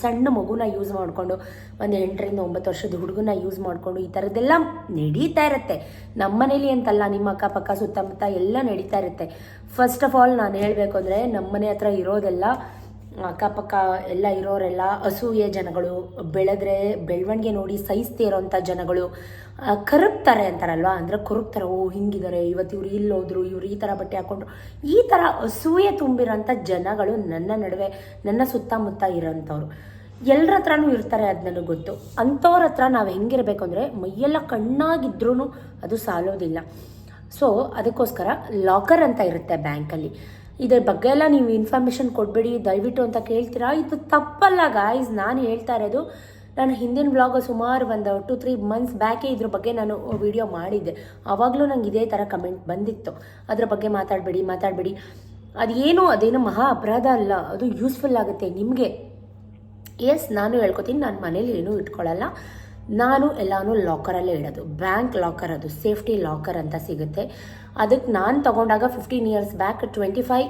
ಸಣ್ಣ ಮಗುನ ಯೂಸ್ ಮಾಡಿಕೊಂಡು ಒಂದು ಎಂಟರಿಂದ ಒಂಬತ್ತು ವರ್ಷದ ಹುಡುಗನ ಯೂಸ್ ಮಾಡಿಕೊಂಡು ಈ ಥರದ್ದೆಲ್ಲ ನಡೀತಾ ಇರುತ್ತೆ. ನಮ್ಮ ಮನೇಲಿ ಅಂತಲ್ಲ, ನಿಮ್ಮ ಅಕ್ಕಪಕ್ಕ, ಸುತ್ತಮುತ್ತ ಎಲ್ಲ ನಡೀತಾ ಇರುತ್ತೆ. ಫಸ್ಟ್ ಆಫ್ ಆಲ್ ನಾನು ಹೇಳಬೇಕು ಅಂದರೆ ನಮ್ಮ ಮನೆ ಹತ್ರ ಇರೋದೆಲ್ಲ ಅಕ್ಕಪಕ್ಕ ಎಲ್ಲ ಇರೋರೆಲ್ಲ ಅಸೂಯೆ ಜನಗಳು, ಬೆಳೆದ್ರೆ ಬೆಳವಣಿಗೆ ನೋಡಿ ಸಹಿಸ್ದೇ ಇರೋಂಥ ಜನಗಳು ಕರುಪ್ತಾರೆ ಅಂತಾರಲ್ವ? ಅಂದರೆ ಕರುಪ್ತಾರೆ ಓ ಹಿಂಗಿದ್ದಾರೆ ಇವತ್ತು ಇವರು ಇಲ್ಲಿ ಹೋದ್ರು, ಇವರು ಈ ಥರ ಬಟ್ಟೆ ಹಾಕೊಂಡ್ರು. ಈ ಥರ ಅಸೂಯೆ ತುಂಬಿರೋಂಥ ಜನಗಳು ನನ್ನ ನಡುವೆ, ನನ್ನ ಸುತ್ತಮುತ್ತ ಇರೋಂಥವ್ರು. ಎಲ್ಲರ ಹತ್ರನೂ ಇರ್ತಾರೆ ಅದು ನನಗೆ ಗೊತ್ತು. ಅಂಥವ್ರ ಹತ್ರ ನಾವು ಹೆಂಗಿರಬೇಕು ಅಂದರೆ ಮೈಯೆಲ್ಲ ಕಣ್ಣಾಗಿದ್ರೂ ಅದು ಸಾಲೋದಿಲ್ಲ. ಸೊ ಅದಕ್ಕೋಸ್ಕರ ಲಾಕರ್ ಅಂತ ಇರುತ್ತೆ ಬ್ಯಾಂಕಲ್ಲಿ ಇದ್ರ ಬಗ್ಗೆ ಎಲ್ಲ ನೀವು ಇನ್ಫಾರ್ಮೇಷನ್ ಕೊಡಬೇಡಿ, ದಯವಿಟ್ಟು ಅಂತ ಕೇಳ್ತೀರಾ? ಇದು ತಪ್ಪಲ್ಲ ಗಾಯ್ಸ್ ನಾನು ಹೇಳ್ತಾ ಇರೋದು, ನಾನು ಹಿಂದಿನ ಬ್ಲಾಗ್ ಸುಮಾರು ಒಂದು ಟು ತ್ರೀ ಮಂತ್ಸ್ ಬ್ಯಾಕೇ ಇದ್ರ ಬಗ್ಗೆ ನಾನು ವಿಡಿಯೋ ಮಾಡಿದ್ದೆ. ಆವಾಗಲೂ ನಂಗೆ ಇದೇ ಥರ ಕಮೆಂಟ್ ಬಂದಿತ್ತು. ಅದ್ರ ಬಗ್ಗೆ ಮಾತಾಡಬೇಡಿ ಮಾತಾಡಬೇಡಿ. ಅದೇನು ಅದೇನು ಮಹಾ ಅಪರಾಧ ಅಲ್ಲ. ಅದು ಯೂಸ್ಫುಲ್ ಆಗುತ್ತೆ ನಿಮಗೆ. ಎಸ್ ನಾನು ಹೇಳ್ಕೊತೀನಿ, ನಾನು ಮನೇಲಿ ಏನೂ ಇಟ್ಕೊಳ್ಳಲ್ಲ ನಾನು ಎಲ್ಲಾನು ಲಾಕರಲ್ಲೇ ಇಡೋದು. ಬ್ಯಾಂಕ್ ಲಾಕರ್ ಅದು, ಸೇಫ್ಟಿ ಲಾಕರ್ ಅಂತ ಸಿಗುತ್ತೆ. ಅದಕ್ಕೆ ನಾನು ತಗೊಂಡಾಗ fifteen years back twenty five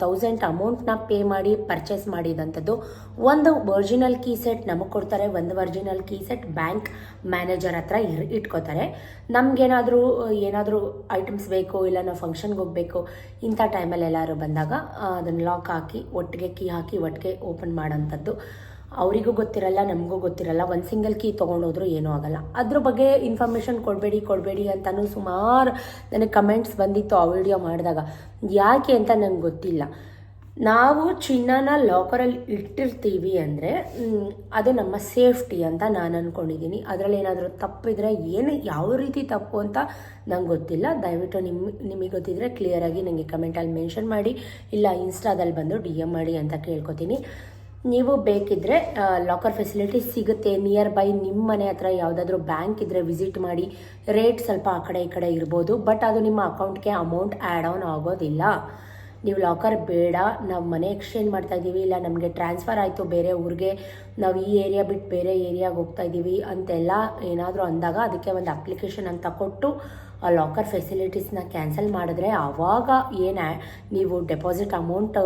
thousand ಅಮೌಂಟ್ನ ಪೇ ಮಾಡಿ ಪರ್ಚೇಸ್ ಮಾಡಿದಂಥದ್ದು. ಒಂದು ಒರಿಜಿನಲ್ ಕೀ ಸೆಟ್ ನಮಗೆ ಕೊಡ್ತಾರೆ, ಒಂದು original key set bank manager ಹತ್ರ ಇರ್, ಇಟ್ಕೋತಾರೆ. ನಮಗೇನಾದರೂ, ಏನಾದರೂ ಐಟಮ್ಸ್ ಬೇಕು ಇಲ್ಲ ನಾವು ಫಂಕ್ಷನ್ಗೆ ಹೋಗಬೇಕು, ಇಂಥ ಟೈಮಲ್ಲಿ ಎಲ್ಲರೂ ಬಂದಾಗ ಅದನ್ನು ಲಾಕ್ ಹಾಕಿ, ಒಟ್ಟಿಗೆ ಕೀ ಹಾಕಿ, ಒಟ್ಟಿಗೆ ಓಪನ್ ಮಾಡೋಂಥದ್ದು. ಅವರಿಗೂ ಗೊತ್ತಿರಲ್ಲ, ನಮಗೂ ಗೊತ್ತಿರಲ್ಲ, ಒಂದು ಸಿಂಗಲ್ ಕೀ ತೊಗೊಂಡೋದ್ರೂ ಏನೂ ಆಗಲ್ಲ. ಅದ್ರ ಬಗ್ಗೆ ಇನ್ಫಾರ್ಮೇಷನ್ ಕೊಡಬೇಡಿ ಕೊಡಬೇಡಿ ಅಂತಲೂ ಸುಮಾರು ನನಗೆ ಕಮೆಂಟ್ಸ್ ಬಂದಿತ್ತು ಆ ವಿಡಿಯೋ ಮಾಡಿದಾಗ. ಯಾಕೆ ಅಂತ ನಂಗೆ ಗೊತ್ತಿಲ್ಲ. ನಾವು ಚಿನ್ನನ ಲಾಕರಲ್ಲಿ ಇಟ್ಟಿರ್ತೀವಿ ಅಂದರೆ ಅದು ನಮ್ಮ ಸೇಫ್ಟಿ ಅಂತ ನಾನು ಅಂದ್ಕೊಂಡಿದ್ದೀನಿ ಅದರಲ್ಲಿ ಏನಾದರೂ ತಪ್ಪಿದ್ರೆ ಏನು, ಯಾವ ರೀತಿ ತಪ್ಪು ಅಂತ ನಂಗೆ ಗೊತ್ತಿಲ್ಲ. ದಯವಿಟ್ಟು ನಿಮ್ಮ ನಿಮಗೆ ಗೊತ್ತಿದ್ರೆ ಕ್ಲಿಯರಾಗಿ ನನಗೆ ಕಮೆಂಟಲ್ಲಿ ಮೆನ್ಷನ್ ಮಾಡಿ, ಇಲ್ಲ ಇನ್ಸ್ಟಾದಲ್ಲಿ ಬಂದು ಡಿ ಎಂ ಮಾಡಿ ಅಂತ ಕೇಳ್ಕೊತೀನಿ. ನೀವು ಬೇಕಿದ್ರೆ ಲಾಕರ್ ಫೆಸಿಲಿಟಿ ಸಿಗುತ್ತೆ. ನಿಯರ್ ಬೈ ನಿಮ್ಮ ಮನೆ ಹತ್ರ ಯಾವುದಾದ್ರೂ ಬ್ಯಾಂಕ್ ಇದ್ರೆ ವಿಸಿಟ್ ಮಾಡಿ ರೇಟ್ ಸ್ವಲ್ಪ ಆ ಕಡೆ ಈ ಕಡೆ ಇರ್ಬೋದು. ಬಟ್ ಅದು ನಿಮ್ಮ ಅಕೌಂಟ್ಗೆ ಅಮೌಂಟ್ ಆ್ಯಡ್ ಆನ್ ಆಗೋದಿಲ್ಲ. ನೀವು ಲಾಕರ್ ಬೇಡ, ನಾವು ಮನೆ ಎಕ್ಸ್ಚೇಂಜ್ ಮಾಡ್ತಾ ಇದ್ದೀವಿ, ಇಲ್ಲ ನಮಗೆ ಟ್ರಾನ್ಸ್ಫರ್ ಆಯಿತು ಬೇರೆ ಊರಿಗೆ, ನಾವು ಈ ಏರಿಯಾ ಬಿಟ್ಟು ಬೇರೆ ಏರಿಯಾಗೆ ಹೋಗ್ತಾ ಇದ್ದೀವಿ ಅಂತೆಲ್ಲ ಏನಾದರೂ ಅಂದಾಗ ಅದಕ್ಕೆ ಒಂದು ಅಪ್ಲಿಕೇಶನ್ ಅಂತ ಕೊಟ್ಟು, ಆ ಲಾಕರ್ ಫೆಸಿಲಿಟೀಸ್ನ ಕ್ಯಾನ್ಸಲ್ ಮಾಡಿದ್ರೆ ಆವಾಗ ಏನು ನೀವು ಡೆಪಾಸಿಟ್ ಅಮೌಂಟ್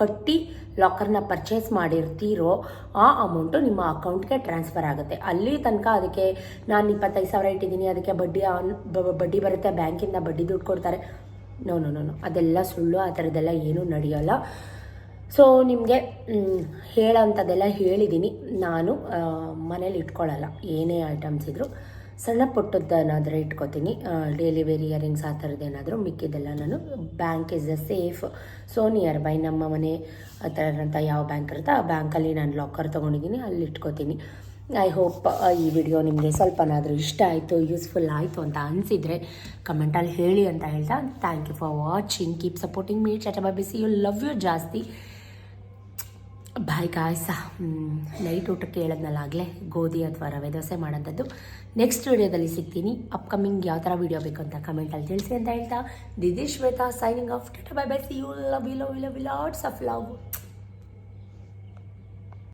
ಕಟ್ಟಿ ಲಾಕರ್ನ ಪರ್ಚೇಸ್ ಮಾಡಿರ್ತೀರೋ ಆ ಅಮೌಂಟು ನಿಮ್ಮ ಅಕೌಂಟ್ಗೆ ಟ್ರಾನ್ಸ್ಫರ್ ಆಗುತ್ತೆ. ಅಲ್ಲಿ ತನಕ ಅದಕ್ಕೆ ನಾನು ಇಪ್ಪತ್ತೈದು ಸಾವಿರ ಇಟ್ಟಿದ್ದೀನಿ, ಅದಕ್ಕೆ ಬಡ್ಡಿ ಆನ್ ಬಡ್ಡಿ ಬರುತ್ತೆ, ಬ್ಯಾಂಕಿಂದ ಬಡ್ಡಿ ದುಡ್ಡು ಕೊಡ್ತಾರೆ. ನೋ ನೋ ನೋ ಅದೆಲ್ಲ ಸುಳ್ಳು, ಆ ಥರದ್ದೆಲ್ಲ ಏನೂ ನಡೆಯೋಲ್ಲ. ಸೊ ನಿಮಗೆ ಹೇಳೋಂಥದ್ದೆಲ್ಲ ಹೇಳಿದ್ದೀನಿ. ನಾನು ಮನೇಲಿ ಇಟ್ಕೊಳ್ಳಲ್ಲ. ಏನೇ ಐಟಮ್ಸ್ ಇದ್ದರೂ ಸಣ್ಣ ಪುಟ್ಟದ್ದೇನಾದರೂ ಇಟ್ಕೋತೀನಿ. ಡೈಲಿ ವೇರ್ ಇಯರಿಂಗ್ಸ್ ಆ ಥರದ್ದೇನಾದರೂ ಮಿಕ್ಕಿದ್ದೆಲ್ಲ ನಾನು bank is a safe so near by ನಮ್ಮ ಮನೆ ಆ ಥರದಂಥ ಯಾವ ಬ್ಯಾಂಕ್ ಇರುತ್ತೆ ಆ ಬ್ಯಾಂಕಲ್ಲಿ ನಾನು ಲಾಕರ್ ತೊಗೊಂಡಿದ್ದೀನಿ, ಅಲ್ಲಿ ಇಟ್ಕೋತೀನಿ. ಐ ಹೋಪ್ ಈ ವಿಡಿಯೋ ನಿಮಗೆ ಸ್ವಲ್ಪನಾದರೂ ಇಷ್ಟ ಆಯಿತು ಯೂಸ್ಫುಲ್ ಆಯಿತು ಅಂತ ಅನಿಸಿದರೆ ಕಮೆಂಟಲ್ಲಿ ಹೇಳಿ ಅಂತ ಹೇಳ್ತಾ thank you for watching keep supporting me ಚಟ ಯು ಲವ್ ಯು ಜಾಸ್ತಿ. ಬಾಯ್ ಕಾಯ್ಸ ನೈಟ್ ಊಟಕ್ಕೆ ಹೇಳದ್ನಲ್ಲ ಆಗಲೇ ಗೋಧಿ ಅಥವಾ ರವೆ ದೋಸೆ ಮಾಡೋಂಥದ್ದು. ನೆಕ್ಸ್ಟ್ ವಿಡಿಯೋದಲ್ಲಿ ಸಿಗ್ತೀನಿ. ಅಪ್ಕಮಿಂಗ್ ಯಾವ ಥರ ವಿಡಿಯೋ ಬೇಕು ಅಂತ ಕಮೆಂಟಲ್ಲಿ ತಿಳಿಸಿ ಅಂತ ಹೇಳ್ತಾ. DD Shweta signing off bye bye see you love you love you love lots of love